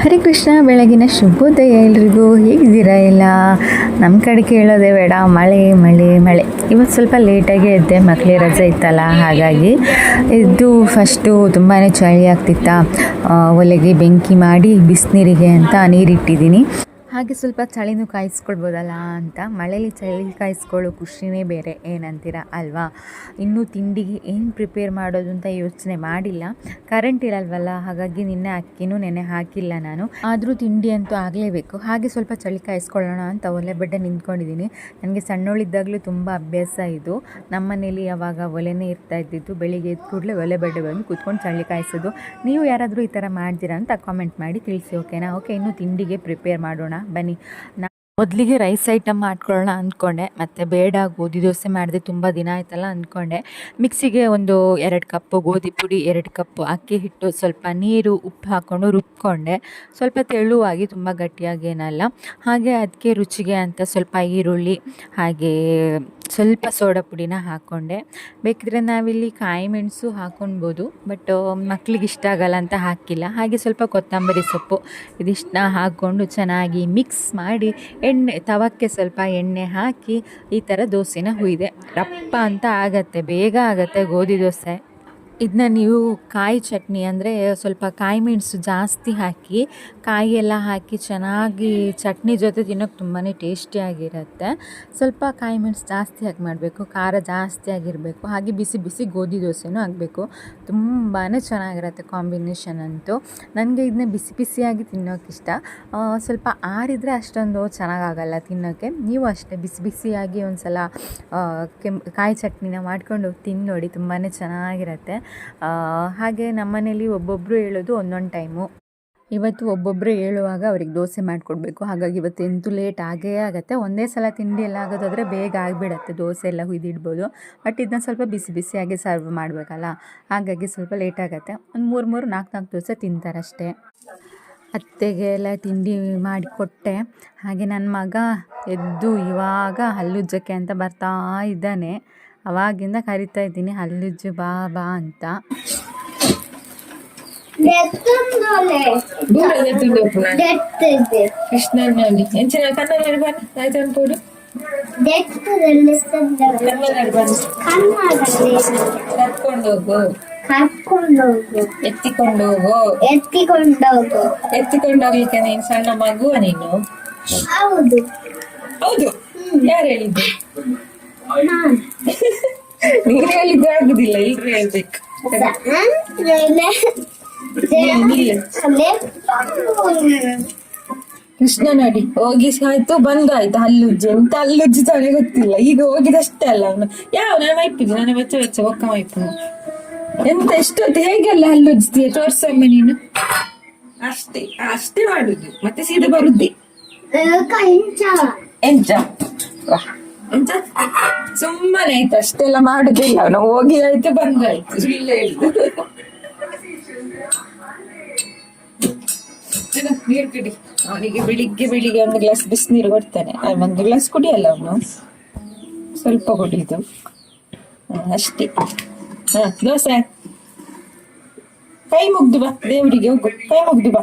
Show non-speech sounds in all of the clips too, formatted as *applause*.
ಹರೇ ಕೃಷ್ಣ, ಬೆಳಗಿನ ಶುಭೋದಯ ಎಲ್ರಿಗೂ ಹೇಗಿದ್ದೀರಾ ಇಲ್ಲ ನಮ್ಮ ಕಡೆ ಕೇಳೋದೇ ಬೇಡ, ಮಳೆ ಮಳೆ ಮಳೆ. ಇವತ್ತು ಸ್ವಲ್ಪ ಲೇಟಾಗಿ ಇದ್ದೆ ಮಕ್ಕಳಿಗೆ ರಜೆ ಇತ್ತಲ್ಲ, ಹಾಗಾಗಿ ಇದು ಫಸ್ಟು ತುಂಬಾ ಚಳಿ ಆಗ್ತಿತ್ತ ಒಲೆಗೆ ಬೆಂಕಿ ಮಾಡಿ ಬಿಸಿನೀರಿಗೆ ಅಂತ ನೀರಿಟ್ಟಿದ್ದೀನಿ. ಹಾಗೆ ಸ್ವಲ್ಪ ಚಳಿನೂ ಕಾಯಿಸ್ಕೊಳ್ಬೋದಲ್ಲ ಅಂತ. ಮಳೇಲಿ ಚಳಿ ಕಾಯಿಸ್ಕೊಳ್ಳೋ ಖುಷಿನೇ ಬೇರೆ. ಏನಂತೀರ? ಅಲ್ವಾ? ಇನ್ನೂ ತಿಂಡಿಗೆ ಏನು ಪ್ರಿಪೇರ್ ಮಾಡೋದು ಅಂತ ಯೋಚನೆ ಮಾಡಿಲ್ಲ. ಕರೆಂಟ್ ಇರಲ್ವಲ್ಲ? ಹಾಗಾಗಿ ನಿನ್ನೆ ಅಕ್ಕಿನೂ ನೆನೆ ಹಾಕಿಲ್ಲ ನಾನು. ಆದರೂ ತಿಂಡಿ ಅಂತೂ ಆಗಲೇಬೇಕು. ಹಾಗೆ ಸ್ವಲ್ಪ ಚಳಿ ಕಾಯಿಸ್ಕೊಳ್ಳೋಣ ಅಂತ ಒಲೆ ಬಡ್ಡೆ ನಿಂತ್ಕೊಂಡಿದ್ದೀನಿ. ನನಗೆ ಸಣ್ಣವಳಿದ್ದಾಗಲೂ ತುಂಬ ಅಭ್ಯಾಸ ಇದು. ನಮ್ಮ ಮನೇಲಿ ಯಾವಾಗ ಒಲೆನೇ ಇರ್ತಾ ಇದ್ದಿದ್ದು ಬೆಳಿಗ್ಗೆ ಎದ್ದ ಕೂಡಲೇ ಒಲೆ ಬೆಡ್ಡೆ ಬಂದು ಕೂತ್ಕೊಂಡು ಚಳಿ ಕಾಯಿಸೋದು. ನೀವು ಯಾರಾದರೂ ಈ ಥರ ಮಾಡ್ತೀರಾ ಅಂತ ಕಾಮೆಂಟ್ ಮಾಡಿ ತಿಳಿಸಿ ಓಕೆನಾ ಓಕೆ ಇನ್ನು ತಿಂಡಿಗೆ ಪ್ರಿಪೇರ್ ಮಾಡೋಣ. ಬನ್ನಿ. ನಾ ಮೊದಲಿಗೆ ರೈಸ್ ಐಟಮ್ ಮಾಡ್ಕೊಳ್ಳೋಣ ಅಂದ್ಕೊಂಡೆ ಮತ್ತು ಬೇಡ ಗೋಧಿ ದೋಸೆ ಮಾಡಿದೆ ತುಂಬ ದಿನ ಆಯ್ತಲ್ಲ ಅಂದ್ಕೊಂಡೆ ಮಿಕ್ಸಿಗೆ ಒಂದು ಎರಡು ಕಪ್ಪು ಗೋಧಿ ಪುಡಿ, ಎರಡು ಕಪ್ಪು ಅಕ್ಕಿ ಹಿಟ್ಟು, ಸ್ವಲ್ಪ ನೀರು, ಉಪ್ಪು ಹಾಕ್ಕೊಂಡು ರುಬ್ಕೊಂಡೆ. ಸ್ವಲ್ಪ ತೆಳುವಾಗಿ, ತುಂಬ ಗಟ್ಟಿಯಾಗಿ ಏನಲ್ಲ. ಹಾಗೆ ಅದಕ್ಕೆ ರುಚಿಗೆ ಅಂತ ಸ್ವಲ್ಪ ಈರುಳ್ಳಿ, ಹಾಗೆ ಸ್ವಲ್ಪ ಸೋಡಾ ಪುಡಿನ ಹಾಕ್ಕೊಂಡೆ ಬೇಕಿದ್ರೆ ನಾವಿಲ್ಲಿ ಕಾಯಿ ಮೆಣಸು ಹಾಕೊಳ್ಬೋದು ಬಟ್ ಮಕ್ಳಿಗೆ ಇಷ್ಟ ಆಗಲ್ಲ ಅಂತ ಹಾಕಿಲ್ಲ. ಹಾಗೆ ಸ್ವಲ್ಪ ಕೊತ್ತಂಬರಿ ಸೊಪ್ಪು ಇದಿಷ್ಟನ್ನ ಹಾಕ್ಕೊಂಡು ಚೆನ್ನಾಗಿ ಮಿಕ್ಸ್ ಮಾಡಿ ಎಣ್ಣೆ, ತವಕ್ಕೆ ಸ್ವಲ್ಪ ಎಣ್ಣೆ ಹಾಕಿ ಈ ಥರ ದೋಸೆನ ಹುಯ್ದೆ. ರಪ್ಪ ಅಂತ ಆಗತ್ತೆ, ಬೇಗ ಆಗತ್ತೆ ಗೋಧಿ ದೋಸೆ. ಇದನ್ನ ನೀವು ಕಾಯಿ ಚಟ್ನಿ ಅಂದರೆ ಸ್ವಲ್ಪ ಕಾಯಿ ಮೆಣಸು ಜಾಸ್ತಿ ಹಾಕಿ ಕಾಯಿ ಎಲ್ಲ ಹಾಕಿ ಚೆನ್ನಾಗಿ ಚಟ್ನಿ ಜೊತೆ ತಿನ್ನೋಕೆ ತುಂಬಾ ಟೇಸ್ಟಿಯಾಗಿರುತ್ತೆ ಸ್ವಲ್ಪ ಕಾಯಿ ಮೆಣಸು ಜಾಸ್ತಿ ಹಾಕಿ ಮಾಡಬೇಕು, ಖಾರ ಜಾಸ್ತಿ ಆಗಿರಬೇಕು, ಹಾಗೆ ಬಿಸಿ ಬಿಸಿ ಗೋಧಿ ದೋಸೆನೂ ಆಗಬೇಕು ತುಂಬಾ ಚೆನ್ನಾಗಿರುತ್ತೆ ಕಾಂಬಿನೇಷನ್ ಅಂತೂ. ನನಗೆ ಇದನ್ನ ಬಿಸಿ ಬಿಸಿಯಾಗಿ ತಿನ್ನೋಕೆ ಇಷ್ಟ. ಸ್ವಲ್ಪ ಆರಿದರೆ ಅಷ್ಟೊಂದು ಚೆನ್ನಾಗಾಗಲ್ಲ ತಿನ್ನೋಕ್ಕೆ ನೀವು ಅಷ್ಟೇ ಬಿಸಿ ಬಿಸಿಯಾಗಿ ಒಂದು ಸಲ ಕಾಯಿ ಚಟ್ನಿನ ಮಾಡಿಕೊಂಡು ತಿನ್ನೋಡಿ ನೋಡಿ ತುಂಬಾ ಚೆನ್ನಾಗಿರುತ್ತೆ. ಹಾಗೆ ನಮ್ಮನೇಲಿ ಒಬ್ಬೊಬ್ಬರು ಹೇಳೋದು ಒಂದೊಂದು ಟೈಮು. ಇವತ್ತು ಒಬ್ಬೊಬ್ಬರು ಹೇಳುವಾಗ ಅವ್ರಿಗೆ ದೋಸೆ ಮಾಡಿಕೊಡ್ಬೇಕು. ಹಾಗಾಗಿ ಇವತ್ತು ಎಂತೂ ಲೇಟ್ ಆಗೇ ಆಗುತ್ತೆ. ಒಂದೇ ಸಲ ತಿಂಡಿ ಎಲ್ಲ ಆಗೋದಾದರೆ ಬೇಗ ಆಗಿಬಿಡತ್ತೆ. ದೋಸೆ ಎಲ್ಲ ಹುಯ್ದಿಡ್ಬೋದು. ಬಟ್ ಇದನ್ನ ಸ್ವಲ್ಪ ಬಿಸಿ ಬಿಸಿಯಾಗಿ ಸರ್ವ್ ಮಾಡಬೇಕಲ್ಲ. ಹಾಗಾಗಿ ಸ್ವಲ್ಪ ಲೇಟ್ ಆಗುತ್ತೆ. ಒಂದು ಮೂರು ಮೂರು ನಾಲ್ಕು ನಾಲ್ಕು ದೋಸೆ ತಿಂತಾರಷ್ಟೇ. ಅತ್ತೆಗೆ ಎಲ್ಲ ತಿಂಡಿ ಮಾಡಿಕೊಟ್ಟೆ. ಹಾಗೆ ನನ್ನ ಮಗ ಎದ್ದು ಇವಾಗ ಹಲ್ಲುಜ್ಜಕ್ಕೆ ಅಂತ ಬರ್ತಾ ಇದ್ದಾನೆ. ಅವಾಗಿಂದ ಕರಿತಾ ಇದ್ದೀನಿ. ಹಲ್ಲುಜ್ಜು ಬಾ ಬಾ ಅಂತ. ಕರ್ಕೊಂಡೋಗು. ಎತ್ತಿಕೊಂಡೋಗು. ಎತ್ತಿಕೊಂಡು ಹೋಗ್ಲಿಕ್ಕೆ ನೀನ್ ಸಣ್ಣ ಮಗುವ ನೀನು? ಹೌದು. ಹೌದು. ಯಾರು ಹೇಳಿದ್ದು? ನಾನು ಹೇಳಿದ್ರೆ ಆಗುದಿಲ್ಲ ಎಲ್ರು ಹೇಳ್ಬೇಕು. ಕೃಷ್ಣ ನೋಡಿ ಹೋಗಿ ಆಯ್ತು, ಬಂದಾಯ್ತು ಹಲ್ಲುಜ್ಜಿ ಎಂತ ಹಲ್ಲುಜ್ಜಿ ತಾನೇ ಗೊತ್ತಿಲ್ಲ. ಈಗ ಹೋಗಿದಷ್ಟೇ ಅಲ್ಲ ಅವನು. ಯಾವ, ನಾನು ಮೈಪಿದ್ದು ನಾನು ಬೆಚ್ಚ ಬೆಚ್ಚ, ಒಕ್ಕ ಮೈಪು. ಎಂತ ಎಷ್ಟೊತ್ತು ಹೇಗೆಲ್ಲ ಹಲ್ಲುಜ್ತೀಯ ತೋರ್ಸಮ್ಮ ನೀನು? ಅಷ್ಟೇ ಅಷ್ಟೇ ಮಾಡುದು. ಮತ್ತೆ ಸೀದಾ ಬರುದೇ ಕಂಚ ಎಂಚ *laughs* ಸುಮ್ಮನೆ ಆಯ್ತು, ಅಷ್ಟೆಲ್ಲ ಮಾಡುದಿಲ್ಲ. ನಾವು ಹೋಗಿ ಆಯ್ತು, ಬಂದಾಯ್ತು. ಸುಳ್ಳು ಹೇಳ್ದು. ನೀರು ಕುಡಿ. ಅವನಿಗೆ ಬೆಳಿಗ್ಗೆ ಬೆಳಿಗ್ಗೆ ಒಂದು ಗ್ಲಾಸ್ ಬಿಸಿನೀರು ಕೊಡ್ತಾನೆ. ಒಂದು ಗ್ಲಾಸ್ ಕುಡಿಯಲ್ಲ ಅವನು? ಸ್ವಲ್ಪ ಕುಡಿದು. ಅಷ್ಟೇ. ಹಾ, ದೋಸೆ? ಕೈ ಮುಗ್ದು ಬಾ, ದೇವರಿಗೆ ಹೋಗು ಕೈ ಮುಗ್ದು ಬಾ.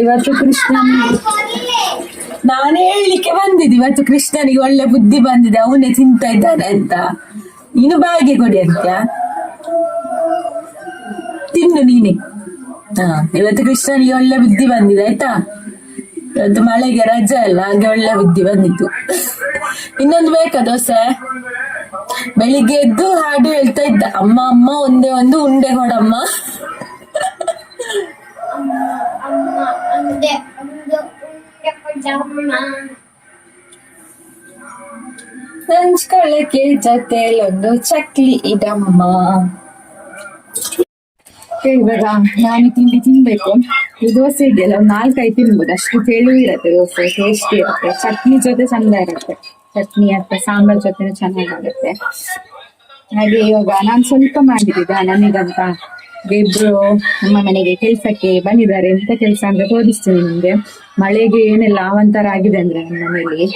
ಇವತ್ತು ಕೃಷ್ಣ ನಾನು ಹೇಳಲಿಕ್ಕೆ ಬಂದಿದ್ದೆ, ಇವತ್ತು ಕೃಷ್ಣನಿಗೆ ಒಳ್ಳೆ ಬುದ್ಧಿ ಬಂದಿದೆ, ಅವನೇ ತಿಂತ ಇದ್ದಾನೆ ಅಂತ. ನೀನು ಬಾಯಿಗೆ ಕೊಡಿ ಅಂತ ತಿನ್ನು ನೀನೆ. ಹಾ, ಇವತ್ತು ಕೃಷ್ಣನಿಗೆ ಒಳ್ಳೆ ಬುದ್ಧಿ ಬಂದಿದೆ, ಆಯ್ತಾ? ಇವತ್ತು ಮಳೆಗೆ ರಜೆ ಅಲ್ಲ ಹಾಗೆ ಒಳ್ಳೆ ಬುದ್ಧಿ ಬಂದಿತ್ತು. ಇನ್ನೊಂದು ಬೇಕಾ ದೋಸೆ? ಬೆಳಿಗ್ಗೆ ಎದ್ದು ಹಾಡು ಹೇಳ್ತಾ ಇದ್ದ. ಅಮ್ಮ ಅಮ್ಮ, ಒಂದೇ ಒಂದು ಉಂಡೆ ಕೊಡಮ್ಮ. ನಂಚ್ಕೊಳ್ಳಕ್ಕೆ ಜೊತೆಲೊಂದು ಚಕ್ಲಿ ಇದಮ್ಮ ಇವಾಗ ನಾನು ತಿಂಡಿ ತಿನ್ಬೇಕು. ದೋಸೆ ಇದೆಯಲ್ಲ ಒಂದು ನಾಲ್ಕೈದು ತಿನ್ಬೋದು. ಅಷ್ಟು ತೆಳು ಇರುತ್ತೆ ದೋಸೆ. ಟೇಸ್ಟಿ ಇರುತ್ತೆ. ಚಟ್ನಿ ಜೊತೆ ಚಂದ ಇರುತ್ತೆ. ಚಟ್ನಿ ಅಥವಾ ಸಾಂಬಾರ್ ಜೊತೆ ಚೆನ್ನಾಗಾಗುತ್ತೆ. ಹಾಗೆ ಇವಾಗ ನಾನು ಸ್ವಲ್ಪ ಮಾಡಿದ್ದೆ ನನಗಂತ ಇಬ್ರು ನಮ್ಮ ಮನೆಗೆ ಕೆಲ್ಸಕ್ಕೆ ಬಂದಿದ್ದಾರೆ ಎಂತ ಕೆಲಸ ಅಂತ ತೋರಿಸ್ತೀನಿ ನಿಮ್ಗೆ. ಮಳೆಗೆ ಏನೆಲ್ಲ ಅವಂತರ ಆಗಿದೆ ಅಂದ್ರೆ ನಮ್ಮ ಮನೆಯಲ್ಲಿ?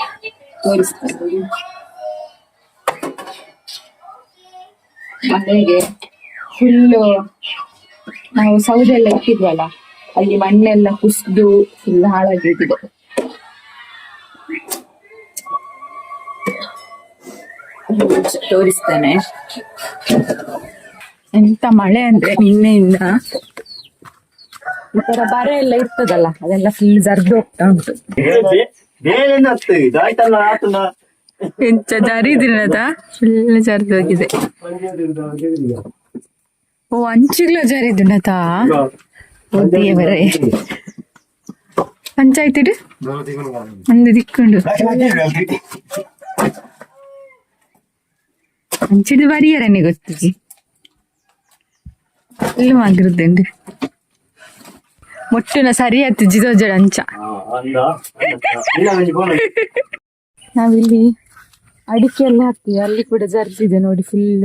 ತೋರಿಸ್ತೀನಿ. ಮನೆಗೆ ಫುಲ್ಲು ನಾವು ಸೌದೆ ಎಲ್ಲ ಇಟ್ಟಿದ್ವಲ್ಲ, ಅಲ್ಲಿ ಮಣ್ಣೆಲ್ಲ ಕುಸಿದು ಫುಲ್ ಹಾಳಾಗಿದ್ದಿದೆ ತೋರಿಸ್ತೇನೆ. ಎಂತ ಮಳೆ ಅಂದ್ರೆ ನಿನ್ನೆಯಿಂದ ಈ ತರ ಬರ ಎಲ್ಲ ಇರ್ತದಲ್ಲ, ಅದೆಲ್ಲ ಫುಲ್ ಜರ್ದು ಹೋಗ್ತಾ ಉಂಟು. ಎಂತ ಜರಿದಿರದ ಫುಲ್ ಜರಿದೋಗಿದೆ ಓ, ಅಂಚಿಗ್ಲ ಜರಿದಿನತ ಓ, ದೇವರೇ. ಪಂಚಾಯ್ತಿಡು ಒಂದು ದಿಕ್ಕುಂಡು ಅಂಚಿಡು ಬರಿಯರನೆ ಗೊತ್ತಿಜಿ ಜಿದೋಜಡ ಅಂಚ ಅಂದ ಇಲ್ಲ ಮಂಜಿ ಬೋಲ ನಾವಿಲ್ಲಿ ಅಡಿಕೆ ಎಲ್ಲ ಹಾಕ್ತೀವಿ, ಅಲ್ಲಿ ಕೂಡ ಜರ್ದಿದೆ ನೋಡಿ ಫುಲ್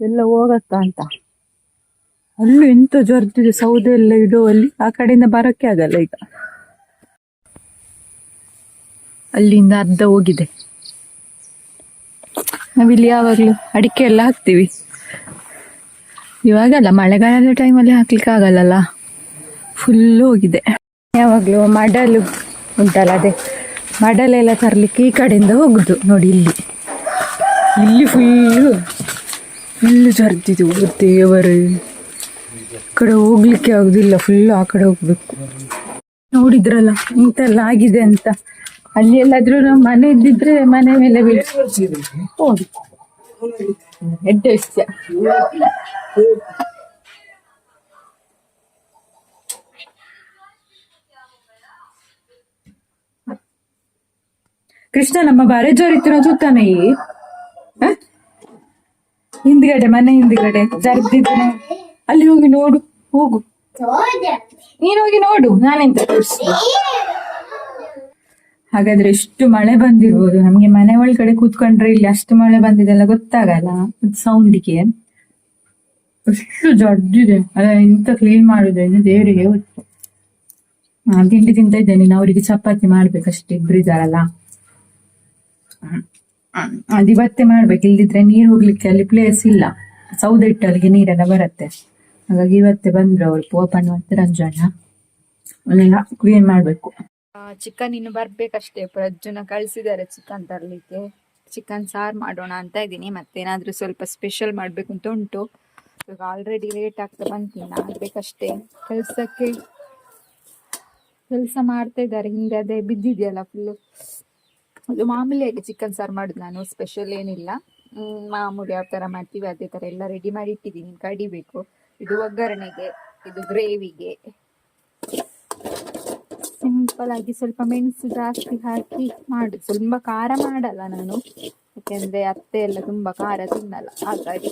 ಎಲ್ಲ ಹೋಗತ್ತ ಅಂತ. ಅಲ್ಲೂ ಎಂತ ಜರ್ದಿದೆ ಸೌದೆ ಎಲ್ಲ ಇಡೋ ಅಲ್ಲಿ. ಆ ಕಡೆಯಿಂದ ಬರಕ್ಕೆ ಆಗಲ್ಲ ಈಗ. ಅಲ್ಲಿಂದ ಅರ್ಧ ಹೋಗಿದೆ. ನಾವಿಲ್ಲಿ ಯಾವಾಗಲೂ ಅಡಿಕೆ ಎಲ್ಲ ಹಾಕ್ತೀವಿ. ಇವಾಗಲ್ಲ, ಮಳೆಗಾಲದ ಟೈಮಲ್ಲಿ ಹಾಕ್ಲಿಕ್ಕೆ ಆಗಲ್ಲಲ್ಲ? ಫುಲ್ ಹೋಗಿದೆ. ಯಾವಾಗಲೂ ಮಡಲು ಉಂಟಲ್ಲ ಅದೇ? ಮಡಲೆಲ್ಲ ತರಲಿಕ್ಕೆ ಈ ಕಡೆಯಿಂದ ಹೋಗುದು, ನೋಡಿ ಇಲ್ಲಿ. ಇಲ್ಲಿ ಫುಲ್ಲು ಫುಲ್ಲು ಜರ್ದಿದ್ದು ದೇವರು ಈ ಕಡೆ ಹೋಗ್ಲಿಕ್ಕೆ ಆಗುದಿಲ್ಲ ಫುಲ್ ಆ ಕಡೆ ಹೋಗ್ಬೇಕು. ನೋಡಿದ್ರಲ್ಲ, ಇಂತೆಲ್ಲ ಆಗಿದೆ ಅಂತ. ಅಲ್ಲಿ ಎಲ್ಲಾದ್ರೂ ಮನೆ ಇದ್ದಿದ್ರೆ ಮನೆ ಮೇಲೆ ಬೀಳ್ತೀವಿ ಹೋಗಿ ಎಡ್ಡ ಕೃಷ್ಣ ನಮ್ಮ ಬಾರೆ ತಾನೇ ಹಿಂದ್ಗಡೆ, ಮನೆ ಹಿಂದ್ಗಡೆ ಜರ್ದಿದ್ದಾನೆ. ಅಲ್ಲಿ ಹೋಗಿ ನೋಡು, ಹೋಗು. ನೀನ್ ಹೋಗಿ ನೋಡು, ನಾನೆಂತ ತೋರಿಸ್ತೀನಿ. ಹಾಗಾದ್ರೆ ಎಷ್ಟು ಮಳೆ ಬಂದಿರ್ಬೋದು? ನಮ್ಗೆ ಮನೆ ಒಳಗಡೆ ಕೂತ್ಕೊಂಡ್ರೆ ಇಲ್ಲಿ ಅಷ್ಟು ಮಳೆ ಬಂದಿದೆಲ್ಲ ಗೊತ್ತಾಗಲ್ಲ. ಸೌಂಡಿಗೆ ಎಷ್ಟು ಜಡ್ಡಿದೆ ಅದ ಎಂತ ಕ್ಲೀನ್ ಮಾಡುದು ಇನ್ನು ದೇವರಿಗೆ ತಿಂಡಿ ತಿಂತ ಇದ್ದೇನೆ. ನೀನು ಅವರಿಗೆ ಚಪಾತಿ ಮಾಡ್ಬೇಕಷ್ಟೇ. ಅದು ಇವತ್ತೇ ಮಾಡ್ಬೇಕು. ಇಲ್ದಿದ್ರೆ ನೀರು ಹೋಗ್ಲಿಕ್ಕೆ ಅಲ್ಲಿ ಪ್ಲೇಸ್ ಇಲ್ಲ. ಸೌದೆ ಇಟ್ಟು ಅಲ್ಲಿಗೆ ನೀರೆಲ್ಲ ಬರುತ್ತೆ. ಹಾಗಾಗಿ ಇವತ್ತೆ ಬಂದ್ರು ಅವ್ರು ಪೋಪಣ್ಣ ಮತ್ತೆ ರಂಜಣ್ಣ ಅವನ್ನೆಲ್ಲ ಕ್ಲೀನ್ ಮಾಡ್ಬೇಕು. ಚಿಕನ್ ಇನ್ನು ಬರ್ಬೇಕಷ್ಟೇ. ಪ್ರಜ್ಜುನ ಕಳಿಸಿದ್ದಾರೆ ಚಿಕನ್ ತರಲಿಕ್ಕೆ. ಚಿಕನ್ ಸಾರು ಮಾಡೋಣ ಅಂತ ಇದ್ದೀನಿ. ಮತ್ತೇನಾದ್ರೂ ಸ್ವಲ್ಪ ಸ್ಪೆಷಲ್ ಮಾಡ್ಬೇಕು ಅಂತ ಉಂಟು. ಇವಾಗ ಆಲ್ರೆಡಿ ಲೇಟ್ ಆಗ್ತಾ ಬಂತೀನಿ ಆಗ್ಬೇಕಷ್ಟೇ. ಕೆಲಸಕ್ಕೆ ಕೆಲಸ ಮಾಡ್ತಾ ಇದ್ದಾರೆ. ಹಿಂದೆ ಅದೇ ಬಿದ್ದಿದೆಯಲ್ಲ ಫುಲ್ಲು ಅದು ಮಾಮೂಲಿಯಾಗಿ ಚಿಕನ್ ಸಾರು ಮಾಡುದು ನಾನು. ಸ್ಪೆಷಲ್ ಏನಿಲ್ಲ. ಮಾಮೂಲಿ ಯಾವ ಥರ ಮಾಡ್ತೀವಿ, ಅದೇ ಥರ ಎಲ್ಲ ರೆಡಿ ಮಾಡಿ ಇಟ್ಟಿದ್ದೀನಿ. ಕಡಿಬೇಕು. ಇದು ಒಗ್ಗರಣೆಗೆ, ಇದು ಗ್ರೇವಿಗೆ ಸಿಂಪಲ್ ಆಗಿ ಸ್ವಲ್ಪ ಮೆಣಸು ಜಾಸ್ತಿ ಹಾಕಿ ಮಾಡುದು ತುಂಬಾ ಖಾರ ಮಾಡಲ್ಲ ನಾನು. ಯಾಕೆಂದ್ರೆ ಅತ್ತೆ ಎಲ್ಲ ತುಂಬಾ ಖಾರ ತಿನ್ನಲ್ಲ. ಹಾಗಾಗಿ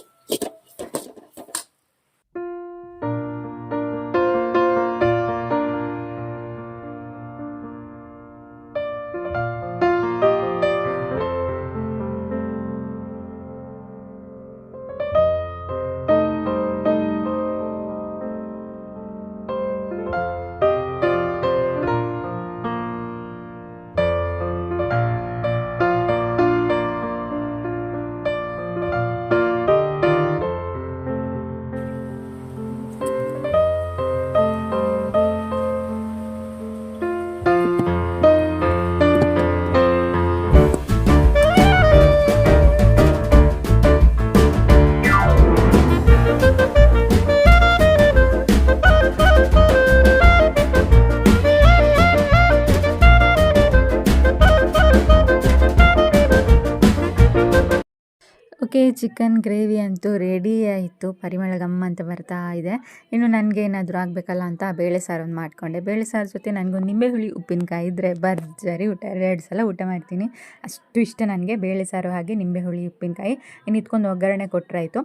ಓಕೆ, ಚಿಕನ್ ಗ್ರೇವಿ ಅಂತೂ ರೆಡಿ ಆಯಿತು. ಪರಿಮಳ ಗಮ್ಮ ಅಂತ ಬರ್ತಾ ಇದೆ. ಇನ್ನು ನನಗೆ ಏನಾದರೂ ಆಗಬೇಕಲ್ಲ ಅಂತ ಬೇಳೆ ಸಾರೊಂದು ಮಾಡಿಕೊಂಡೆ. ಬೇಳೆ ಸಾರು ಜೊತೆ ನನಗೊಂದು ನಿಂಬೆ ಹುಳಿ ಉಪ್ಪಿನಕಾಯಿ ಇದ್ದರೆ ಬರ್ಜರಿ ಊಟ, ಎರಡು ಸಲ ಊಟ ಮಾಡ್ತೀನಿ. ಅಷ್ಟು ಇಷ್ಟ ನನಗೆ ಬೇಳೆ ಸಾರು ಹಾಗೆ ನಿಂಬೆ ಹುಳಿ ಉಪ್ಪಿನಕಾಯಿ. ಇನ್ನು ಇದ್ಕೊಂಡು ಒಗ್ಗರಣೆ ಕೊಟ್ಟರಾಯಿತು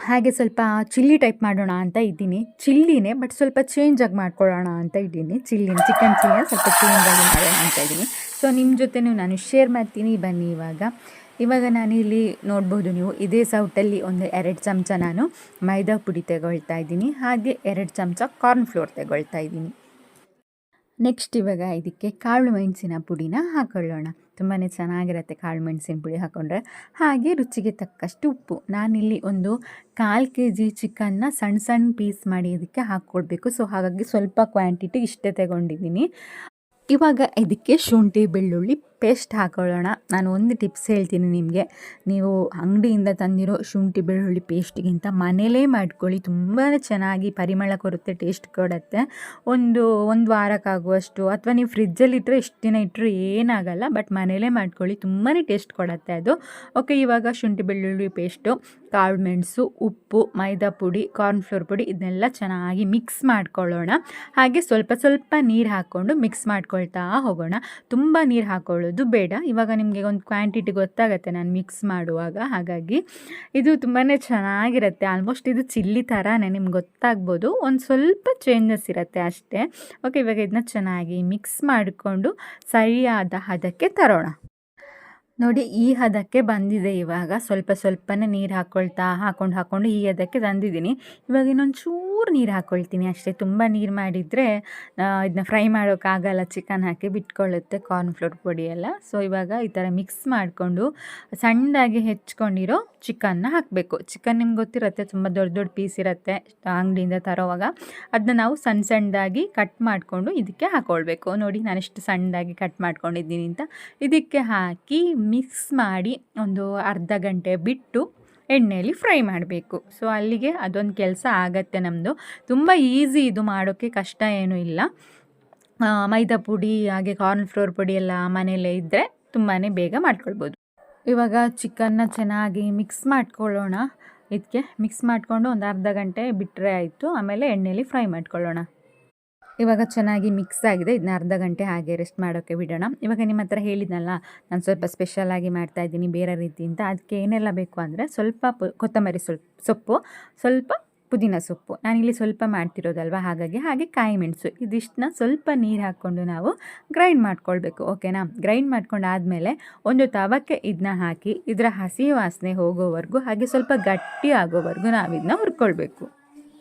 ಹಾಗೆ ಸ್ವಲ್ಪ ಚಿಲ್ಲಿ ಟೈಪ್ ಮಾಡೋಣ ಅಂತ ಇದ್ದೀನಿ. ಚಿಲ್ಲಿನೇ, ಬಟ್ ಸ್ವಲ್ಪ ಚೇಂಜಾಗಿ ಮಾಡ್ಕೊಳ್ಳೋಣ ಅಂತ ಇದ್ದೀನಿ. ಚಿಲ್ಲಿನ, ಚಿಕನ್ ಚಿಲ್ಲಿನ ಸ್ವಲ್ಪ ಚೇಂಜಾಗಿ ಮಾಡೋಣ ಅಂತ ಇದ್ದೀನಿ. ಸೊ ನಿಮ್ಮ ಜೊತೆ ನಾನು ಶೇರ್ ಮಾಡ್ತೀನಿ. ಬನ್ನಿ ಇವಾಗ. ಇವಾಗ ನಾನು ಇಲ್ಲಿ ನೋಡ್ಬೋದು ನೀವು, ಇದೇ ಸೌಟಲ್ಲಿ ಒಂದು ಎರಡು ಚಮಚ ನಾನು ಮೈದಾ ಪುಡಿ ತಗೊಳ್ತಾ ಇದ್ದೀನಿ, ಹಾಗೆ ಎರಡು ಚಮಚ ಕಾರ್ನ್ ಫ್ಲೋರ್ ತಗೊಳ್ತಾ ಇದ್ದೀನಿ. ನೆಕ್ಸ್ಟ್ ಇವಾಗ ಇದಕ್ಕೆ ಕಾಳು ಮೆಣಸಿನ ಪುಡಿನ ಹಾಕೊಳ್ಳೋಣ. ತುಂಬಾ ಚೆನ್ನಾಗಿರುತ್ತೆ ಕಾಳು ಮೆಣಸಿನ ಪುಡಿ ಹಾಕ್ಕೊಂಡ್ರೆ ಹಾಗೆ ರುಚಿಗೆ ತಕ್ಕಷ್ಟು ಉಪ್ಪು. ನಾನಿಲ್ಲಿ ಒಂದು ಕಾಲು ಕೆ ಜಿ ಚಿಕನ್ನ ಸಣ್ಣ ಸಣ್ಣ ಪೀಸ್ ಮಾಡಿ ಇದಕ್ಕೆ ಹಾಕ್ಕೊಡ್ಬೇಕು. ಸೊ ಹಾಗಾಗಿ ಸ್ವಲ್ಪ ಕ್ವಾಂಟಿಟಿ ಇಷ್ಟೇ ತಗೊಂಡಿದ್ದೀನಿ. ಇವಾಗ ಇದಕ್ಕೆ ಶುಂಠಿ, ಬೆಳ್ಳುಳ್ಳಿ ಪೇಸ್ಟ್ ಹಾಕೊಳ್ಳೋಣ? ನಾನು ಒಂದು ಟಿಪ್ಸ್ ಹೇಳ್ತೀನಿ ನಿಮಗೆ. ನೀವು ಅಂಗಡಿಯಿಂದ ತಂದಿರೋ ಶುಂಠಿ, ಬೆಳ್ಳುಳ್ಳಿ ಪೇಸ್ಟ್ಗಿಂತ ಮನೇಲೇ ಮಾಡ್ಕೊಳ್ಳಿ. ತುಂಬಾ ಚೆನ್ನಾಗಿ ಪರಿಮಳ ಕೊಡುತ್ತೆ ಟೇಸ್ಟ್ ಕೊಡುತ್ತೆ. ಒಂದು ಒಂದು ವಾರಕ್ಕಾಗುವಷ್ಟು ಅಥವಾ ನೀವು ಫ್ರಿಜ್ಜಲ್ಲಿ ಇಟ್ಟರೆ ಎಷ್ಟು ದಿನ ಇಟ್ಟರೂ ಏನಾಗಲ್ಲ ಬಟ್ ಮನೇಲೇ ಮಾಡ್ಕೊಳ್ಳಿ. ತುಂಬಾ ಟೇಸ್ಟ್ ಕೊಡುತ್ತೆ ಅದು. ಓಕೆ ಇವಾಗ ಶುಂಠಿ, ಬೆಳ್ಳುಳ್ಳಿ ಪೇಸ್ಟು ಕಾಳು ಮೆಣಸು, ಉಪ್ಪು, ಮೈದಾ ಪುಡಿ ಕಾರ್ನ್ಫ್ಲೋರ್ ಪುಡಿ ಇದನ್ನೆಲ್ಲ ಚೆನ್ನಾಗಿ ಮಿಕ್ಸ್ ಮಾಡ್ಕೊಳ್ಳೋಣ. ಹಾಗೆ ಸ್ವಲ್ಪ ಸ್ವಲ್ಪ ನೀರು ಹಾಕ್ಕೊಂಡು ಮಿಕ್ಸ್ ಮಾಡ್ಕೊಳ್ತಾ ಹೋಗೋಣ. ತುಂಬ ನೀರು ಹಾಕ್ಕೊಳ್ಳೋದು ಬೇಡ. ಇವಾಗ ನಿಮಗೆ ಒಂದು ಕ್ವಾಂಟಿಟಿ ಗೊತ್ತಾಗುತ್ತೆ ನಾನು ಮಿಕ್ಸ್ ಮಾಡುವಾಗ. ಹಾಗಾಗಿ ಇದು ತುಂಬಾ ಚೆನ್ನಾಗಿರುತ್ತೆ. ಆಲ್ಮೋಸ್ಟ್ ಇದು ಚಿಲ್ಲಿ ಥರನೇ ನಿಮ್ಗೆ ಗೊತ್ತಾಗ್ಬೋದು. ಒಂದು ಸ್ವಲ್ಪ ಚೇಂಜಸ್ ಇರುತ್ತೆ ಅಷ್ಟೇ. ಓಕೆ ಇವಾಗ ಇದನ್ನ ಚೆನ್ನಾಗಿ ಮಿಕ್ಸ್ ಮಾಡಿಕೊಂಡು ಸರಿಯಾದ ಹದಕ್ಕೆ ತರೋಣ. ನೋಡಿ, ಈ ಹದಕ್ಕೆ ಬಂದಿದೆ ಇವಾಗ. ಸ್ವಲ್ಪ ಸ್ವಲ್ಪನೇ ನೀರು ಹಾಕ್ಕೊಳ್ತಾ ಹಾಕೊಂಡು ಹಾಕ್ಕೊಂಡು ಈ ಹದಕ್ಕೆ ತಂದಿದ್ದೀನಿ. ಇವಾಗ ಇನ್ನೊಂದು ಚೂರು ನೀರು ಹಾಕ್ಕೊಳ್ತೀನಿ ಅಷ್ಟೇ. ತುಂಬ ನೀರು ಮಾಡಿದರೆ ಇದನ್ನ ಫ್ರೈ ಮಾಡೋಕ್ಕಾಗಲ್ಲ. ಚಿಕನ್ ಹಾಕಿ ಬಿಟ್ಕೊಳ್ಳುತ್ತೆ ಕಾರ್ನ್ಫ್ಲೋರ್ ಪುಡಿ ಸೊ ಇವಾಗ ಈ ಥರ ಮಿಕ್ಸ್ ಮಾಡಿಕೊಂಡು, ಸಣ್ಣದಾಗಿ ಹೆಚ್ಕೊಂಡಿರೋ ಚಿಕನ್ನ ಹಾಕಬೇಕು. ಚಿಕನ್ ನಿಮ್ಗೆ ಗೊತ್ತಿರುತ್ತೆ, ತುಂಬ ದೊಡ್ಡ ದೊಡ್ಡ ಪೀಸ್ ಇರುತ್ತೆ ಅಂಗಡಿಯಿಂದ ತರೋವಾಗ. ಅದನ್ನ ನಾವು ಸಣ್ಣ ಸಣ್ಣದಾಗಿ ಕಟ್ ಮಾಡಿಕೊಂಡು ಇದಕ್ಕೆ ಹಾಕ್ಕೊಳ್ಬೇಕು ನೋಡಿ, ನಾನು ಇಷ್ಟು ಸಣ್ಣದಾಗಿ ಕಟ್ ಮಾಡ್ಕೊಂಡಿದ್ದೀನಿ ಅಂತ. ಇದಕ್ಕೆ ಹಾಕಿ ಮಿಕ್ಸ್ ಮಾಡಿ ಒಂದು ಅರ್ಧ ಗಂಟೆ ಬಿಟ್ಟು ಎಣ್ಣೆಯಲ್ಲಿ ಫ್ರೈ ಮಾಡಬೇಕು. ಸೊ ಅಲ್ಲಿಗೆ ಅದೊಂದು ಕೆಲಸ ಆಗತ್ತೆ ನಮ್ಮದು ತುಂಬ ಈಸಿ ಇದು ಮಾಡೋಕ್ಕೆ ಕಷ್ಟ ಏನೂ ಇಲ್ಲ. ಮೈದಾ ಪುಡಿ, ಹಾಗೆ ಕಾರ್ನ್ಫ್ಲೋರ್ ಪುಡಿ ಎಲ್ಲ ಮನೆಯಲ್ಲೇ ಇದ್ದರೆ ತುಂಬಾ ಬೇಗ ಮಾಡ್ಕೊಳ್ಬೋದು. ಇವಾಗ ಚಿಕನ್ನ ಚೆನ್ನಾಗಿ ಮಿಕ್ಸ್ ಮಾಡ್ಕೊಳ್ಳೋಣ. ಇದಕ್ಕೆ ಮಿಕ್ಸ್ ಮಾಡಿಕೊಂಡು ಒಂದು ಅರ್ಧ ಗಂಟೆ ಬಿಟ್ಟರೆ ಆಯಿತು. ಆಮೇಲೆ ಎಣ್ಣೆಯಲ್ಲಿ ಫ್ರೈ ಮಾಡ್ಕೊಳ್ಳೋಣ. ಇವಾಗ ಚೆನ್ನಾಗಿ ಮಿಕ್ಸ್ ಆಗಿದೆ. ಇದನ್ನ ಅರ್ಧ ಗಂಟೆ ಹಾಗೆ ರೆಸ್ಟ್ ಮಾಡೋಕ್ಕೆ ಬಿಡೋಣ. ಇವಾಗ ನಿಮ್ಮ ಹತ್ರ ಹೇಳಿದ್ನಲ್ಲ, ನಾನು ಸ್ವಲ್ಪ ಸ್ಪೆಷಲಾಗಿ ಮಾಡ್ತಾ ಇದ್ದೀನಿ, ಬೇರೆ ರೀತಿ ಅಂತ. ಅದಕ್ಕೆ ಏನೆಲ್ಲ ಬೇಕು ಅಂದರೆ ಸ್ವಲ್ಪ ಕೊತ್ತಂಬರಿ ಸ್ವಲ್ಪ ಸೊಪ್ಪು. ಸ್ವಲ್ಪ ಪುದೀನ ಸೊಪ್ಪು. ನಾನಿಲ್ಲಿ ಸ್ವಲ್ಪ ಮಾಡ್ತಿರೋದಲ್ವ? ಹಾಗಾಗಿ ಹಾಗೆ ಕಾಯಿ ಮೆಣಸು. ಇದಿಷ್ಟನ್ನ ಸ್ವಲ್ಪ ನೀರು ಹಾಕ್ಕೊಂಡು ನಾವು ಗ್ರೈಂಡ್ ಮಾಡ್ಕೊಳ್ಬೇಕು ಓಕೆನಾ ಗ್ರೈಂಡ್ ಮಾಡ್ಕೊಂಡಾದಮೇಲೆ ಒಂದು ತವಕ್ಕೆ ಇದನ್ನ ಹಾಕಿ, ಇದರ ಹಸಿ ವಾಸನೆ ಹೋಗೋವರೆಗೂ ಹಾಗೆ ಸ್ವಲ್ಪ ಗಟ್ಟಿ ಆಗೋವರೆಗೂ ನಾವು ಇದನ್ನ ಹುರ್ಕೊಳ್ಬೇಕು.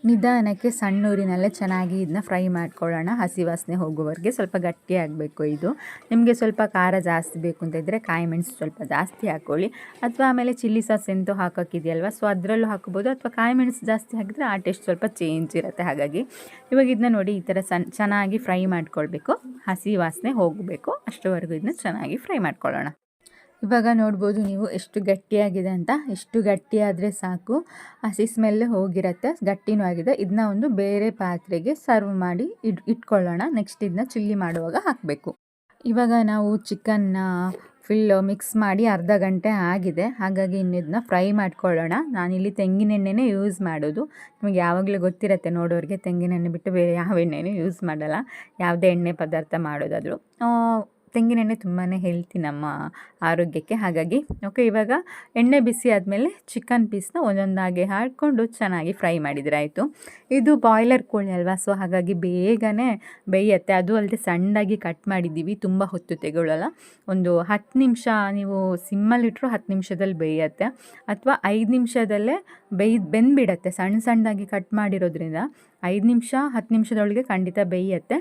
ನಿಧಾನಕ್ಕೆ ಸಣ್ಣೂರಿನಲ್ಲೇ ಚೆನ್ನಾಗಿ ಇದನ್ನ ಫ್ರೈ ಮಾಡ್ಕೊಳ್ಳೋಣ. ಹಸಿ ವಾಸನೆ ಹೋಗುವವರೆಗೆ ಸ್ವಲ್ಪ ಗಟ್ಟಿ ಆಗಬೇಕು ಇದು. ನಿಮಗೆ ಸ್ವಲ್ಪ ಖಾರ ಜಾಸ್ತಿ ಬೇಕು ಅಂತ ಇದ್ದರೆ ಕಾಯಿ ಮೆಣಸು ಸ್ವಲ್ಪ ಜಾಸ್ತಿ ಹಾಕ್ಕೊಳ್ಳಿ ಅಥವಾ ಆಮೇಲೆ ಚಿಲ್ಲಿ ಸಾಸ್ ಎಂತೂ ಹಾಕೋಕ್ಕಿದೆಯಲ್ವ ಸೊ ಅದರಲ್ಲೂ ಹಾಕ್ಬೋದು. ಅಥವಾ ಕಾಯಿ ಮೆಣಸು ಜಾಸ್ತಿ ಹಾಕಿದರೆ ಆ ಟೇಸ್ಟ್ ಸ್ವಲ್ಪ ಚೇಂಜ್ ಇರುತ್ತೆ. ಹಾಗಾಗಿ ಇವಾಗ ಇದನ್ನ ನೋಡಿ ಈ ಥರ ಸಣ್ಣ ಚೆನ್ನಾಗಿ ಫ್ರೈ ಮಾಡ್ಕೊಳ್ಬೇಕು. ಹಸಿ ವಾಸನೆ ಹೋಗಬೇಕು. ಅಷ್ಟರವರೆಗೂ ಇದನ್ನ ಚೆನ್ನಾಗಿ ಫ್ರೈ ಮಾಡ್ಕೊಳ್ಳೋಣ. ಇವಾಗ ನೋಡ್ಬೋದು ನೀವು ಎಷ್ಟು ಗಟ್ಟಿಯಾಗಿದೆ ಅಂತ. ಎಷ್ಟು ಗಟ್ಟಿಯಾದರೆ ಸಾಕು. ಹಸಿ ಸ್ಮೆಲ್ ಹೋಗಿರುತ್ತೆ, ಗಟ್ಟಿನೂ ಆಗಿದೆ. ಇದನ್ನ ಒಂದು ಬೇರೆ ಪಾತ್ರೆಗೆ ಸರ್ವ್ ಮಾಡಿ ಇಟ್ಕೊಳ್ಳೋಣ. ನೆಕ್ಸ್ಟ್ ಇದನ್ನ ಚಿಲ್ಲಿ ಮಾಡುವಾಗ ಹಾಕಬೇಕು. ಇವಾಗ ನಾವು ಚಿಕನ್ನ ಫುಲ್ಲು ಮಿಕ್ಸ್ ಮಾಡಿ ಅರ್ಧ ಗಂಟೆ ಆಗಿದೆ. ಹಾಗಾಗಿ ಇನ್ನಿದನ್ನ ಫ್ರೈ ಮಾಡ್ಕೊಳ್ಳೋಣ. ನಾನಿಲ್ಲಿ ತೆಂಗಿನ ಎಣ್ಣೆನೇ ಯೂಸ್ ಮಾಡೋದು. ನಿಮಗೆ ಯಾವಾಗಲೂ ಗೊತ್ತಿರುತ್ತೆ ನೋಡೋರಿಗೆ ತೆಂಗಿನೆಣ್ಣೆ ಬಿಟ್ಟು ಬೇರೆ ಯಾವ ಎಣ್ಣೆನೂ ಯೂಸ್ ಮಾಡಲ್ಲ. ಯಾವುದೇ ಎಣ್ಣೆ ಪದಾರ್ಥ ಮಾಡೋದಾದರೂ. ತೆಂಗಿನ ಎಣ್ಣೆ ತುಂಬಾ ಹೆಲ್ತಿ ನಮ್ಮ ಆರೋಗ್ಯಕ್ಕೆ. ಹಾಗಾಗಿ ಓಕೆ ಇವಾಗ ಎಣ್ಣೆ ಬಿಸಿ ಆದಮೇಲೆ ಚಿಕನ್ ಪೀಸ್ನ ಒಂದೊಂದಾಗಿ ಹಾಕ್ಕೊಂಡು ಚೆನ್ನಾಗಿ ಫ್ರೈ ಮಾಡಿದರೆ ಆಯಿತು. ಇದು ಬಾಯ್ಲರ್ ಕೋಳಿ ಅಲ್ವಾ ಸೊ ಹಾಗಾಗಿ ಬೇಗನೆ ಬೇಯುತ್ತೆ. ಅದು ಅಲ್ಲದೆ ಸಣ್ಣದಾಗಿ ಕಟ್ ಮಾಡಿದ್ದೀವಿ, ತುಂಬ ಹೊತ್ತು ತೆಗೊಳ್ಳಲ್ಲ ಒಂದು ಹತ್ತು ನಿಮಿಷ ನೀವು ಸಿಮ್ಮಲ್ಲಿಟ್ಟರು ಹತ್ತು ನಿಮಿಷದಲ್ಲಿ ಬೇಯುತ್ತೆ. ಅಥವಾ ಐದು ನಿಮಿಷದಲ್ಲೇ ಬೇಯ್, ಬೆಂದ್ಬಿಡತ್ತೆ. ಸಣ್ಣ ಸಣ್ಣದಾಗಿ ಕಟ್ ಮಾಡಿರೋದ್ರಿಂದ ಐದು ನಿಮಿಷ, ಹತ್ತು ನಿಮಿಷದೊಳಗೆ ಖಂಡಿತ ಬೇಯುತ್ತೆ.